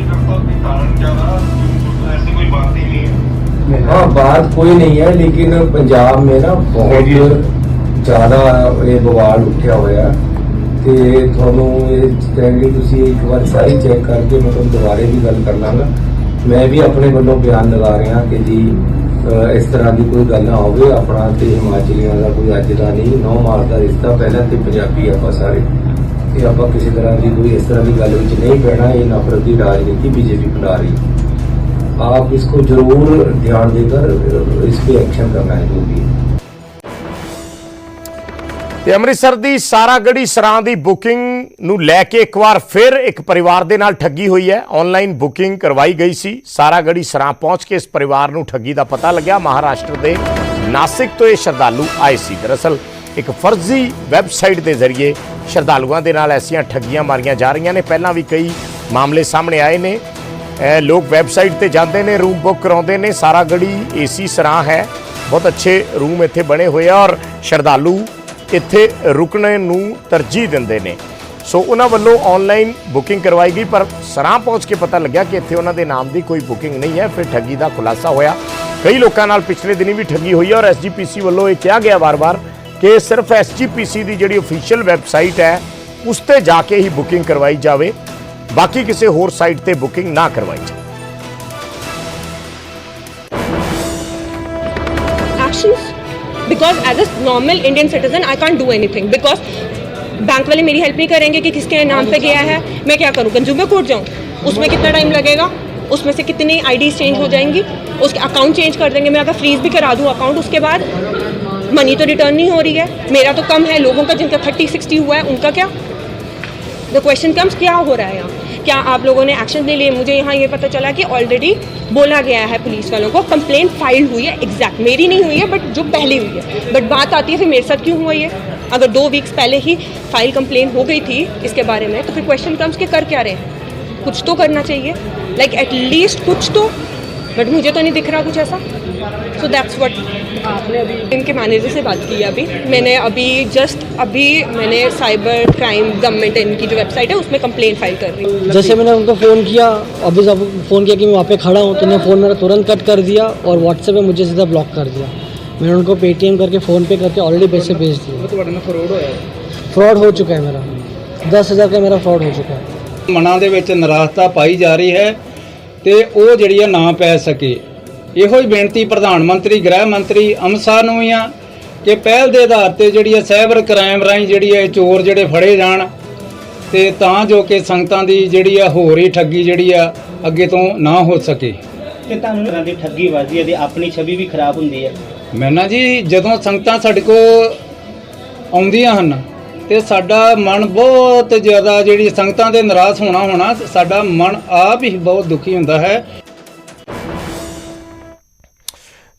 ਹਾਂ ਬਾਤ ਕੋਈ ਨਹੀਂ ਹੈ ਲੇਕਿਨ ਪੰਜਾਬ ਮੇਂ ਨਾ ਬਹੁਤ ਜ਼ਿਆਦਾ ਇਹ ਬਵਾਲ ਉੱਠਿਆ ਹੋਇਆ। ਤੇ ਤੁਹਾਨੂੰ ਇਹ ਕਹਿੰਗੇ ਤੁਸੀਂ ਇੱਕ ਵਾਰ ਸਾਰੀ ਚੈੱਕ ਕਰਕੇ ਮੈਂ ਤੁਹਾਨੂੰ ਦੁਬਾਰੇ ਵੀ ਗੱਲ ਕਰ ਲਾਂਗਾ ਮੈਂ ਵੀ ਆਪਣੇ ਵੱਲੋਂ ਬਿਆਨ ਲਗਾ ਰਿਹਾ ਕਿ ਜੀ ਅਹ, ਇਸ ਤਰ੍ਹਾਂ ਦੀ ਕੋਈ ਗੱਲ ਨਾ ਹੋਵੇ ਆਪਣਾ ਤੇ ਹਿਮਾਚਲੀਆਂ ਦਾ ਕੋਈ ਅੱਜ ਦਾ ਨਹੀਂ ਨੌ ਮਾਸ ਦਾ ਰਿਸ਼ਤਾ ਪਹਿਲਾਂ ਤੇ ਪੰਜਾਬੀ ਆਪਾਂ ਸਾਰੇ ਤੇ ਆਪਾਂ ਕਿਸੇ ਤਰ੍ਹਾਂ ਦੀ ਕੋਈ ਇਸ ਤਰ੍ਹਾਂ ਦੀ ਗੱਲ ਵਿੱਚ ਨਹੀਂ ਪੈਣਾ ਇਹ ਨਫ਼ਰਤ ਦੀ ਰਾਜਨੀਤੀ बीजेपी फैला रही है आप इसको जरूर ध्यान देकर इस पे एक्शन करना है जो भी है ਤੇ ਅੰਮ੍ਰਿਤਸਰ ਦੀ ਸਾਰਾਗੜੀ ਸਰਾਂ ਦੀ ਬੁਕਿੰਗ ਨੂੰ ਲੈ ਕੇ ਇੱਕ ਵਾਰ ਫਿਰ ਇੱਕ ਪਰਿਵਾਰ ਦੇ ਨਾਲ ਠੱਗੀ ਹੋਈ ਹੈ। ਆਨਲਾਈਨ ਬੁਕਿੰਗ ਕਰਵਾਈ ਗਈ ਸੀ। ਸਾਰਾਗੜੀ ਸਰਾਂ ਪਹੁੰਚ ਕੇ ਇਸ ਪਰਿਵਾਰ ਨੂੰ ਠੱਗੀ ਦਾ ਪਤਾ ਲੱਗਿਆ। ਮਹਾਰਾਸ਼ਟਰ ਦੇ ਨਾਸਿਕ ਤੋਂ ਇਹ ਸ਼ਰਧਾਲੂ ਆਏ ਸੀ। ਦਰਅਸਲ ਇੱਕ ਫਰਜ਼ੀ ਵੈਬਸਾਈਟ ਦੇ ਜ਼ਰੀਏ ਸ਼ਰਧਾਲੂਆਂ ਦੇ ਨਾਲ ਐਸੀਆਂ ਠੱਗੀਆਂ ਮਾਰੀਆਂ ਜਾ ਰਹੀਆਂ ਨੇ। ਪਹਿਲਾਂ ਵੀ ਕਈ ਮਾਮਲੇ ਸਾਹਮਣੇ ਆਏ ਨੇ। ਲੋਕ ਵੈਬਸਾਈਟ ਤੇ ਜਾਂਦੇ ਨੇ, ਰੂਮ ਬੁੱਕ ਕਰਾਉਂਦੇ ਨੇ। ਸਾਰਾਗੜੀ ਏਸੀ ਸਰਾਂ ਹੈ। ਬਹੁਤ ਅੱਛੇ ਰੂਮ ਇੱਥੇ ਬਣੇ ਹੋਏ ਆ ਔਰ ਸ਼ਰਧਾਲੂ ਇੱਥੇ ਰੁਕਣੇ ਨੂੰ ਤਰਜੀਹ ਦਿੰਦੇ ਨੇ। ਸੋ ਉਹਨਾਂ ਵੱਲੋਂ ਆਨਲਾਈਨ ਬੁਕਿੰਗ ਕਰਵਾਈ ਗਈ, ਪਰ ਸਰਾਂ ਪਹੁੰਚ ਕੇ ਪਤਾ ਲੱਗਿਆ ਕਿ ਇੱਥੇ ਉਹਨਾਂ ਦੇ ਨਾਮ ਦੀ ਕੋਈ ਬੁਕਿੰਗ ਨਹੀਂ ਹੈ। ਫਿਰ ਠੱਗੀ ਦਾ ਖੁਲਾਸਾ ਹੋਇਆ। ਕਈ ਲੋਕਾਂ ਨਾਲ ਪਿਛਲੇ ਦਿਨੀ ਵੀ ਠੱਗੀ ਹੋਈ ਹੈ ਔਰ ਐਸਜੀਪੀਸੀ ਵੱਲੋਂ ਇਹ ਕਿਹਾ ਗਿਆ ਵਾਰ-ਵਾਰ ਕਿ ਸਿਰਫ ਐਸਜੀਪੀਸੀ ਦੀ ਜਿਹੜੀ ਅਫੀਸ਼ੀਅਲ ਵੈਬਸਾਈਟ ਹੈ, ਉਸ ਤੇ ਜਾ ਕੇ ਹੀ ਬੁਕਿੰਗ ਕਰਵਾਈ ਜਾਵੇ। ਬਾਕੀ ਕਿਸੇ ਹੋਰ ਸਾਈਟ ਤੇ ਬੁਕਿੰਗ ਨਾ ਕਰਵਾਈ ਜਾਵੇ। Because as normal Indian citizen I can't do anything because bank वाले मेरी हेल्प नहीं करेंगे कि किसके नाम पे गया है। मैं क्या करूँ? कंज्यूमर कोर्ट जाऊँ? उसमें कितना टाइम लगेगा? उसमें से कितनी आईडी चेंज हो जाएँगी? उसके अकाउंट चेंज कर देंगे। मैं अगर फ्रीज भी करा दूँ अकाउंट उसके बाद मनी तो रिटर्न नहीं हो रही है। मेरा तो कम है। लोगों का जिनका थर्टी सिक्सटी हुआ है, उनका क्या? द क्वेश्चन कम्स क्या हो रहा है यहाँ? क्या आप लोगों ने एक्शन ले लिए? मुझे यहाँ ये पता चला कि ऑलरेडी बोला गया है पुलिस वालों को कंप्लेंट फ़ाइल हुई है एग्जैक्ट मेरी नहीं हुई है बट जो पहले हुई है। बट बात आती है फिर मेरे साथ क्यों हुआ ये? अगर दो वीक्स पहले ही फ़ाइल कंप्लेंट हो गई थी इसके बारे में तो फिर क्वेश्चन कम्स के कर क्या रहे कुछ तो करना चाहिए। लाइक एटलीस्ट कुछ तो बट मुझे तो नहीं दिख रहा कुछ ऐसा सो दैट्स व्हाट आपने अभी इनके मैनेजर से बात की है अभी मैंने अभी जस्ट अभी मैंने साइबर क्राइम गवर्नमेंट इनकी जो वेबसाइट है उसमें कंप्लेंट फाइल कर रही हूँ जैसे मैंने उनको फ़ोन किया अभी जब फ़ोन किया कि मैं वहाँ पे खड़ा हूँ तो उन्होंने फ़ोन मेरा तुरंत कट कर दिया और व्हाट्सएप पे मुझे सीधा ब्लॉक कर दिया मैंने उनको पेटीएम करके फ़ोन पे करके ऑलरेडी पैसे भेज दिए फ्रॉड हो चुका है मेरा दस हज़ार का मेरा फ्रॉड हो चुका है ਮਨਾਂ ਦੇ ਵਿੱਚ ਨਿਰਾਸ਼ਤਾ ਪਾਈ ਜਾ ਰਹੀ ਹੈ ਤੇ ਉਹ ਜਿਹੜੀ ਆ ਨਾ ਪੈ ਸਕੇ। ਇਹੋ ਹੀ ਬੇਨਤੀ ਪ੍ਰਧਾਨ ਮੰਤਰੀ ਗ੍ਰਹਿ ਮੰਤਰੀ ਅਮਿਤ ਸ਼ਾਹ ਨੂੰ ਵੀ ਆ ਕਿ ਪਹਿਲ ਦੇ ਆਧਾਰ ਤੇ ਜਿਹੜੀ ਆ ਸਾਈਬਰ ਕ੍ਰਾਈਮ ਰਾਹੀਂ ਜਿਹੜੀ ਆ ਚੋਰ ਜਿਹੜੇ ਫੜੇ ਜਾਣ ਤੇ ਤਾਂ ਜੋ ਕਿ ਸੰਗਤਾਂ ਦੀ ਜਿਹੜੀ ਆ ਹੋਰ ਹੀ ਠੱਗੀ ਜਿਹੜੀ ਆ ਅੱਗੇ ਤੋਂ ਨਾ ਹੋ ਸਕੇ। ਕਿ ਤੁਹਾਨੂੰ ਤਰ੍ਹਾਂ ਦੀ ਠੱਗੀ ਵੱਜਦੀ ਹੈ ਤੇ ਆਪਣੀ ਛਵੀ ਵੀ ਖਰਾਬ ਹੁੰਦੀ ਹੈ। ਮੈਂ ਨਾ ਜੀ ਜਦੋਂ ਸੰਗਤਾਂ ਸਾਡੇ ਕੋਲ ਆਉਂਦੀਆਂ ਹਨ ਤੇ ਸਾਡਾ ਮਨ ਬਹੁਤ ਜ਼ਿਆਦਾ ਜਿਹੜੀ ਸੰਗਤਾਂ ਦੇ ਨਾਰਾਜ਼ ਹੋਣਾ ਹੋਣਾ, ਸਾਡਾ ਮਨ ਆਪ ਹੀ ਬਹੁਤ ਦੁਖੀ ਹੁੰਦਾ ਹੈ।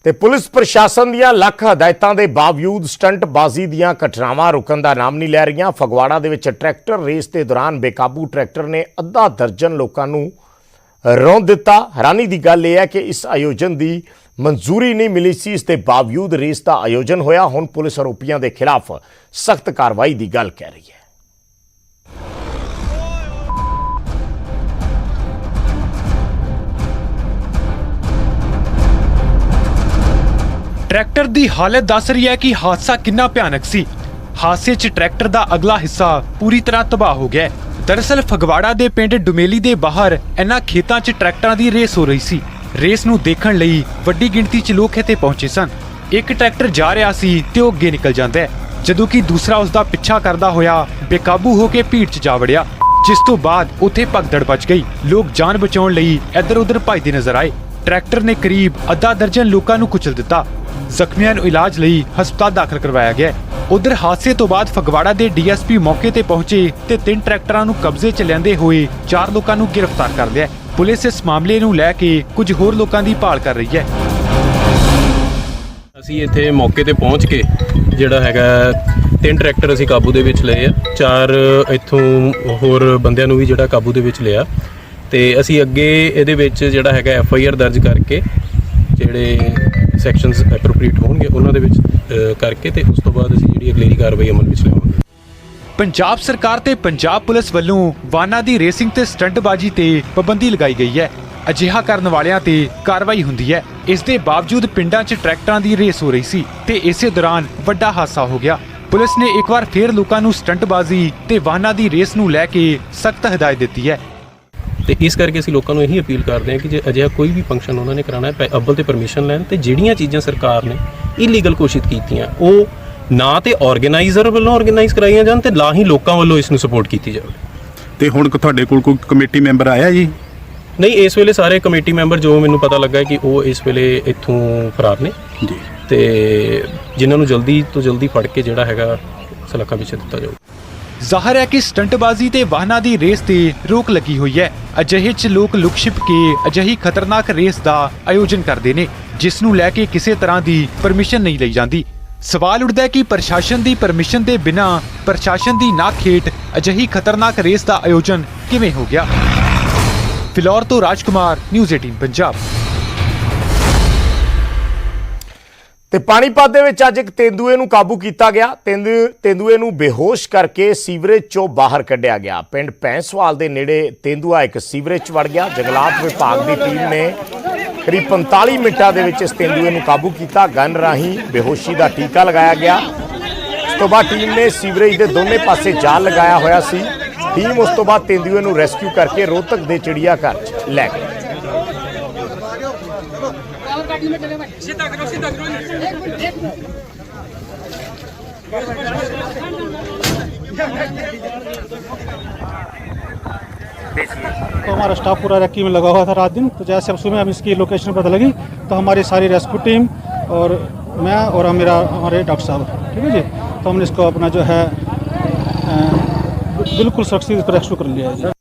ਤੇ ਪੁਲਿਸ ਪ੍ਰਸ਼ਾਸਨ ਦੀਆਂ ਲੱਖ ਹਦਾਇਤਾਂ ਦੇ ਬਾਵਜੂਦ ਸਟੰਟਬਾਜ਼ੀ ਦੀਆਂ ਘਟਨਾਵਾਂ ਰੁਕਣ ਦਾ ਨਾਮ ਨਹੀਂ ਲੈ ਰਹੀਆਂ, ਫਗਵਾੜਾ ਦੇ ਵਿੱਚ ਟਰੈਕਟਰ ਰੇਸ ਦੇ ਦੌਰਾਨ ਬੇਕਾਬੂ ਟਰੈਕਟਰ ਨੇ ਅੱਧਾ ਦਰਜਨ ਲੋਕਾਂ ਨੂੰ ਰੋਂ ਦਿੱਤਾ। ਹੈਰਾਨੀ ਦੀ ਗੱਲ ਇਹ ਹੈ ਕਿ ਇਸ ਆਯੋਜਨ ਦੀ ਮਨਜ਼ੂਰੀ ਨਹੀਂ ਮਿਲੀ ਸੀ, ਇਸ ਦੇ ਬਾਵਜੂਦ ਰੇਸ ਦਾ ਆਯੋਜਨ ਹੋਇਆ। ਹੁਣ ਪੁਲਿਸ ਆਰੋਪੀਆਂ ਦੇ ਖਿਲਾਫ ਸਖਤ ਕਾਰਵਾਈ ਦੀ ਗੱਲ ਕਹਿ ਰਹੀ ਹੈ। ਟਰੈਕਟਰ ਦੀ ਹਾਲਤ ਦੱਸ ਰਹੀ ਹੈ ਕਿ ਹਾਦਸਾ ਕਿੰਨਾ ਭਿਆਨਕ ਸੀ। ਹਾਦਸੇ 'ਚ ਟਰੈਕਟਰ ਦਾ ਅਗਲਾ ਹਿੱਸਾ ਪੂਰੀ ਤਰ੍ਹਾਂ ਤਬਾਹ ਹੋ ਗਿਆ ਦਰਅਸਲ ਫਗਵਾੜਾ ਦੇ ਪਿੰਡ ਡੁਮੇਲੀ ਦੇ ਬਾਹਰ ਇਹਨਾਂ ਖੇਤਾਂ 'ਚ ਟਰੈਕਟਰਾਂ ਦੀ ਰੇਸ ਹੋ ਰਹੀ ਸੀ। ਰੇਸ ਨੂੰ ਦੇਖਣ ਲਈ ਵੱਡੀ ਗਿਣਤੀ 'ਚ ਲੋਕ ਇੱਥੇ ਪਹੁੰਚੇ ਸਨ। ਇੱਕ ਟਰੈਕਟਰ ਜਾ ਰਿਹਾ ਸੀ ਤੇ ਉਹ ਅੱਗੇ ਨਿਕਲ ਜਾਂਦਾ ਹੈ, ਜਦੋਂ ਕਿ ਦੂਸਰਾ ਉਸ ਦਾ ਪਿੱਛਾ ਕਰਦਾ ਹੋਇਆ ਬੇਕਾਬੂ ਹੋ ਕੇ ਭੀੜ 'ਚ ਜਾ ਵੜਿਆ, ਜਿਸ ਤੋਂ ਬਾਅਦ ਉੱਥੇ ਭਗਦੜ ਬਚ ਗਈ। ਲੋਕ ਜਾਨ ਬਚਾਉਣ ਲਈ ਇੱਧਰ-ਉੱਧਰ ਭੱਜਦੇ ਨਜ਼ਰ ਆਏ। ਟਰੈਕਟਰ ਨੇ ਕਰੀਬ ਅੱਧਾ ਦਰਜਨ ਲੋਕਾਂ ਨੂੰ ਕੁਚਲ ਦਿੱਤਾ। ਜ਼ਖਮੀਆਂ ਨੂੰ ਇਲਾਜ ਲਈ ਹਸਪਤਾਲ ਦਾਖਲ ਕਰਵਾਇਆ ਗਿਆ ਉਧਰ ਹਾਦਸੇ ਤੋਂ ਬਾਅਦ ਫਗਵਾੜਾ ਦੇ ਡੀਐਸਪੀ ਮੌਕੇ ਤੇ ਪਹੁੰਚੇ ਤੇ ਤਿੰਨ ਟਰੈਕਟਰਾਂ ਨੂੰ ਕਬਜ਼ੇ 'ਚ ਲੈਂਦੇ ਹੋਏ ਚਾਰ ਲੋਕਾਂ ਨੂੰ ਗ੍ਰਿਫਤਾਰ ਕਰ ਲਿਆ ਪੁਲਿਸ ਇਸ ਮਾਮਲੇ ਨੂੰ ਲੈ ਕੇ ਕੁਝ ਹੋਰ ਲੋਕਾਂ ਦੀ ਭਾਲ ਕਰ ਰਹੀ ਹੈ। ਅਸੀਂ ਇੱਥੇ ਮੌਕੇ ਤੇ ਪਹੁੰਚ ਕੇ ਜਿਹੜਾ ਹੈਗਾ ਤਿੰਨ ਟਰੈਕਟਰ ਅਸੀਂ ਕਾਬੂ ਦੇ ਵਿੱਚ ਲਏ ਆ। ਚਾਰ ਇੱਥੋਂ ਹੋਰ ਬੰਦਿਆਂ ਨੂੰ ਵੀ ਜਿਹੜਾ ਕਾਬੂ ਦੇ ਵਿੱਚ ਲਿਆ। ਤੇ ਅਸੀਂ ਅੱਗੇ ਇਹਦੇ ਵਿੱਚ ਜਿਹੜਾ ਹੈਗਾ ਐਫ ਆਈ ਆਰ ਦਰਜ ਕਰਕੇ ਜਿਹੜੇ ਸੈਕਸ਼ਨਸ ਐਪਰੋਪਰੀਏਟ ਹੋਣਗੇ ਉਹਨਾਂ ਦੇ ਵਿੱਚ ਕਰਕੇ ਤੇ ਉਸ ਤੋਂ ਬਾਅਦ ਅਸੀਂ ਜਿਹੜੀ ਅਗਲੇਰੀ ਕਾਰਵਾਈ ਅਮਲ ਵਿੱਚ ਲਿਆਵਾਂਗੇ। ਪੰਜਾਬ ਸਰਕਾਰ ਤੇ ਪੰਜਾਬ ਪੁਲਿਸ ਵੱਲੋਂ ਵਾਹਨਾਂ ਦੀ ਰੇਸਿੰਗ ਤੇ ਸਟੰਟਬਾਜ਼ੀ ਤੇ ਪਾਬੰਦੀ ਲਗਾਈ ਗਈ ਹੈ। ਅਜਿਹਾ ਕਰਨ ਵਾਲਿਆਂ ਤੇ ਕਾਰਵਾਈ ਹੁੰਦੀ ਹੈ। ਇਸ ਦੇ ਬਾਵਜੂਦ ਪਿੰਡਾਂ 'ਚ ਟਰੈਕਟਰਾਂ ਦੀ ਰੇਸ ਹੋ ਰਹੀ ਸੀ ਤੇ ਇਸੇ ਦੌਰਾਨ ਵੱਡਾ ਹਾਦਸਾ ਹੋ ਗਿਆ। ਪੁਲਿਸ ਨੇ ਇੱਕ ਵਾਰ ਫੇਰ ਲੋਕਾਂ ਨੂੰ ਸਟੰਟਬਾਜ਼ੀ ਤੇ ਵਾਹਨਾਂ ਦੀ ਰੇਸ ਨੂੰ ਲੈ ਕੇ ਸਖਤ ਹਦਾਇਤ ਦਿੱਤੀ ਹੈ। ਤੇ ਇਸ ਕਰਕੇ ਅਸੀਂ ਲੋਕਾਂ ਨੂੰ ਇਹੀ ਅਪੀਲ ਕਰਦੇ ਹਾਂ ਕਿ ਜੇ ਅਜਿਹਾ ਕੋਈ ਵੀ ਫੰਕਸ਼ਨ ਉਹਨਾਂ ਨੇ ਕਰਾਉਣਾ ਹੈ ਪਹਿ- ਤੇ ਪਰਮਿਸ਼ਨ ਲੈਣ ਤੇ ਜਿਹੜੀਆਂ ਚੀਜ਼ਾਂ ਸਰਕਾਰ ਨੇ ਇਲੀਗਲ ਘੋਸ਼ਿਤ ਕੀਤੀਆਂ, ਉਹ ਨਾ ਤੇ ਆਰਗੇਨਾਈਜ਼ਰ ਵੱਲੋਂ ਆਰਗੇਨਾਈਜ਼ ਕਰਾਈਆਂ ਜਾਣ ਤੇ ਨਾ ਹੀ ਲੋਕਾਂ ਵੱਲੋਂ ਇਸ ਨੂੰ ਸਪੋਰਟ ਕੀਤੀ ਜਾਵੇ। ਤੇ ਹੁਣ ਤੁਹਾਡੇ ਕੋਲ ਕੋਈ ਕਮੇਟੀ ਮੈਂਬਰ ਆਇਆ ਜੀ? ਨਹੀਂ ਇਸ ਵੇਲੇ ਸਾਰੇ ਕਮੇਟੀ ਮੈਂਬਰ ਜੋ ਮੈਨੂੰ ਪਤਾ ਲੱਗਾ ਹੈ ਕਿ ਉਹ ਇਸ ਵੇਲੇ ਇੱਥੋਂ ਫਰਾਰ ਨੇ। ਜੀ। ਤੇ ਜਿਨ੍ਹਾਂ ਨੂੰ ਜਲਦੀ ਤੋਂ ਜਲਦੀ ਫੜ ਕੇ ਜਿਹੜਾ ਹੈਗਾ ਸਲਾਖਾਂ ਵਿੱਚ ਦਿੱਤਾ ਜਾਊ। ਜ਼ਾਹਰ ਹੈ ਕਿ ਸਟੰਟਬਾਜ਼ੀ ਤੇ ਵਾਹਨਾਂ ਦੀ ਰੇਸ ਤੇ ਰੋਕ ਲੱਗੀ ਹੋਈ ਹੈ। ਅਜਿਹੇ 'ਚ ਲੋਕ ਲੁਕ ਛਿਪ ਕੇ ਅਜਿਹੀ ਖਤਰਨਾਕ ਰੇਸ ਦਾ ਆਯੋਜਨ ਕਰਦੇ ਨੇ ਜਿਸ ਨੂੰ ਲੈ ਕੇ ਕਿਸੇ ਤਰ੍ਹਾਂ ਦੀ ਪਰਮਿਸ਼ਨ ਨਹੀਂ ਲਈ ਜਾਂਦੀ। ਸਵਾਲ ਉੱਠਦਾ ਹੈ ਕਿ ਪ੍ਰਸ਼ਾਸਨ ਦੀ ਪਰਮਿਸ਼ਨ ਦੇ ਬਿਨਾਂ ਪ੍ਰਸ਼ਾਸਨ ਦੀ ਨਾਕ ਹੇਠ ਅਜਿਹੀ ਖਤਰਨਾਕ ਰੇਸ ਦਾ ਆਯੋਜਨ ਕਿਵੇਂ ਹੋ ਗਿਆ? ਫਿਲੌਰ ਤੋਂ ਰਾਜਕੁਮਾਰ, ਨਿਊਜ਼ 18 ਪੰਜਾਬ। ਤੇ ਪਾਣੀਪਤ ਦੇ ਵਿੱਚ ਅੱਜ ਇੱਕ ਤੇਂਦੂਏ ਨੂੰ ਕਾਬੂ ਕੀਤਾ ਗਿਆ। ਤੇਂਦੂ, ਤੇਂਦੂਏ ਨੂੰ ਬੇਹੋਸ਼ ਕਰਕੇ ਸੀਵਰੇਜ ਚੋਂ ਬਾਹਰ ਕੱਢਿਆ ਗਿਆ। ਪਿੰਡ ਪੈਂਸਵਾਲ ਦੇ ਨੇੜੇ ਤੇਂਦੂਆ ਇੱਕ ਸੀਵਰੇਜ 'ਚ ਵੜ ਗਿਆ। ਜੰਗਲਾਤ ਵਿਭਾਗ ਦੀ ਟੀਮ ਨੇ ਕਰੀਬ 45 ਮਿੰਟਾਂ ਦੇ ਵਿੱਚ ਇਸ ਤੇਂਦੂਏ ਨੂੰ ਕਾਬੂ ਕੀਤਾ। ਗਨ ਰਾਹੀਂ ਬੇਹੋਸ਼ੀ ਦਾ ਟੀਕਾ ਲਗਾਇਆ ਗਿਆ। ਉਸ ਤੋਂ ਬਾਅਦ ਟੀਮ ਨੇ ਸੀਵਰੇਜ ਦੇ ਦੋਨੇ ਪਾਸੇ ਜਾਲ ਲਗਾਇਆ ਹੋਇਆ ਸੀ। ਟੀਮ ਉਸ ਤੋਂ ਬਾਅਦ ਤੇਂਦੂਏ ਨੂੰ ਰੈਸਕਿਊ ਕਰਕੇ ਰੋਹਤਕ ਦੇ ਚਿੜੀਆ ਘਰ 'ਚ ਲੈ ਗਈ। तो हमारा स्टाफ पूरा रेक्की में लगा हुआ था रात दिन। तो जैसे अब सुबह हम इसकी लोकेशन पता लगी तो हमारी सारी रेस्क्यू टीम और मैं और मेरा, हमारे डॉक्टर साहब, ठीक है जी? तो हमने इसको अपना जो है बिल्कुल सुरक्षित पर रेस्क्यू कर लिया है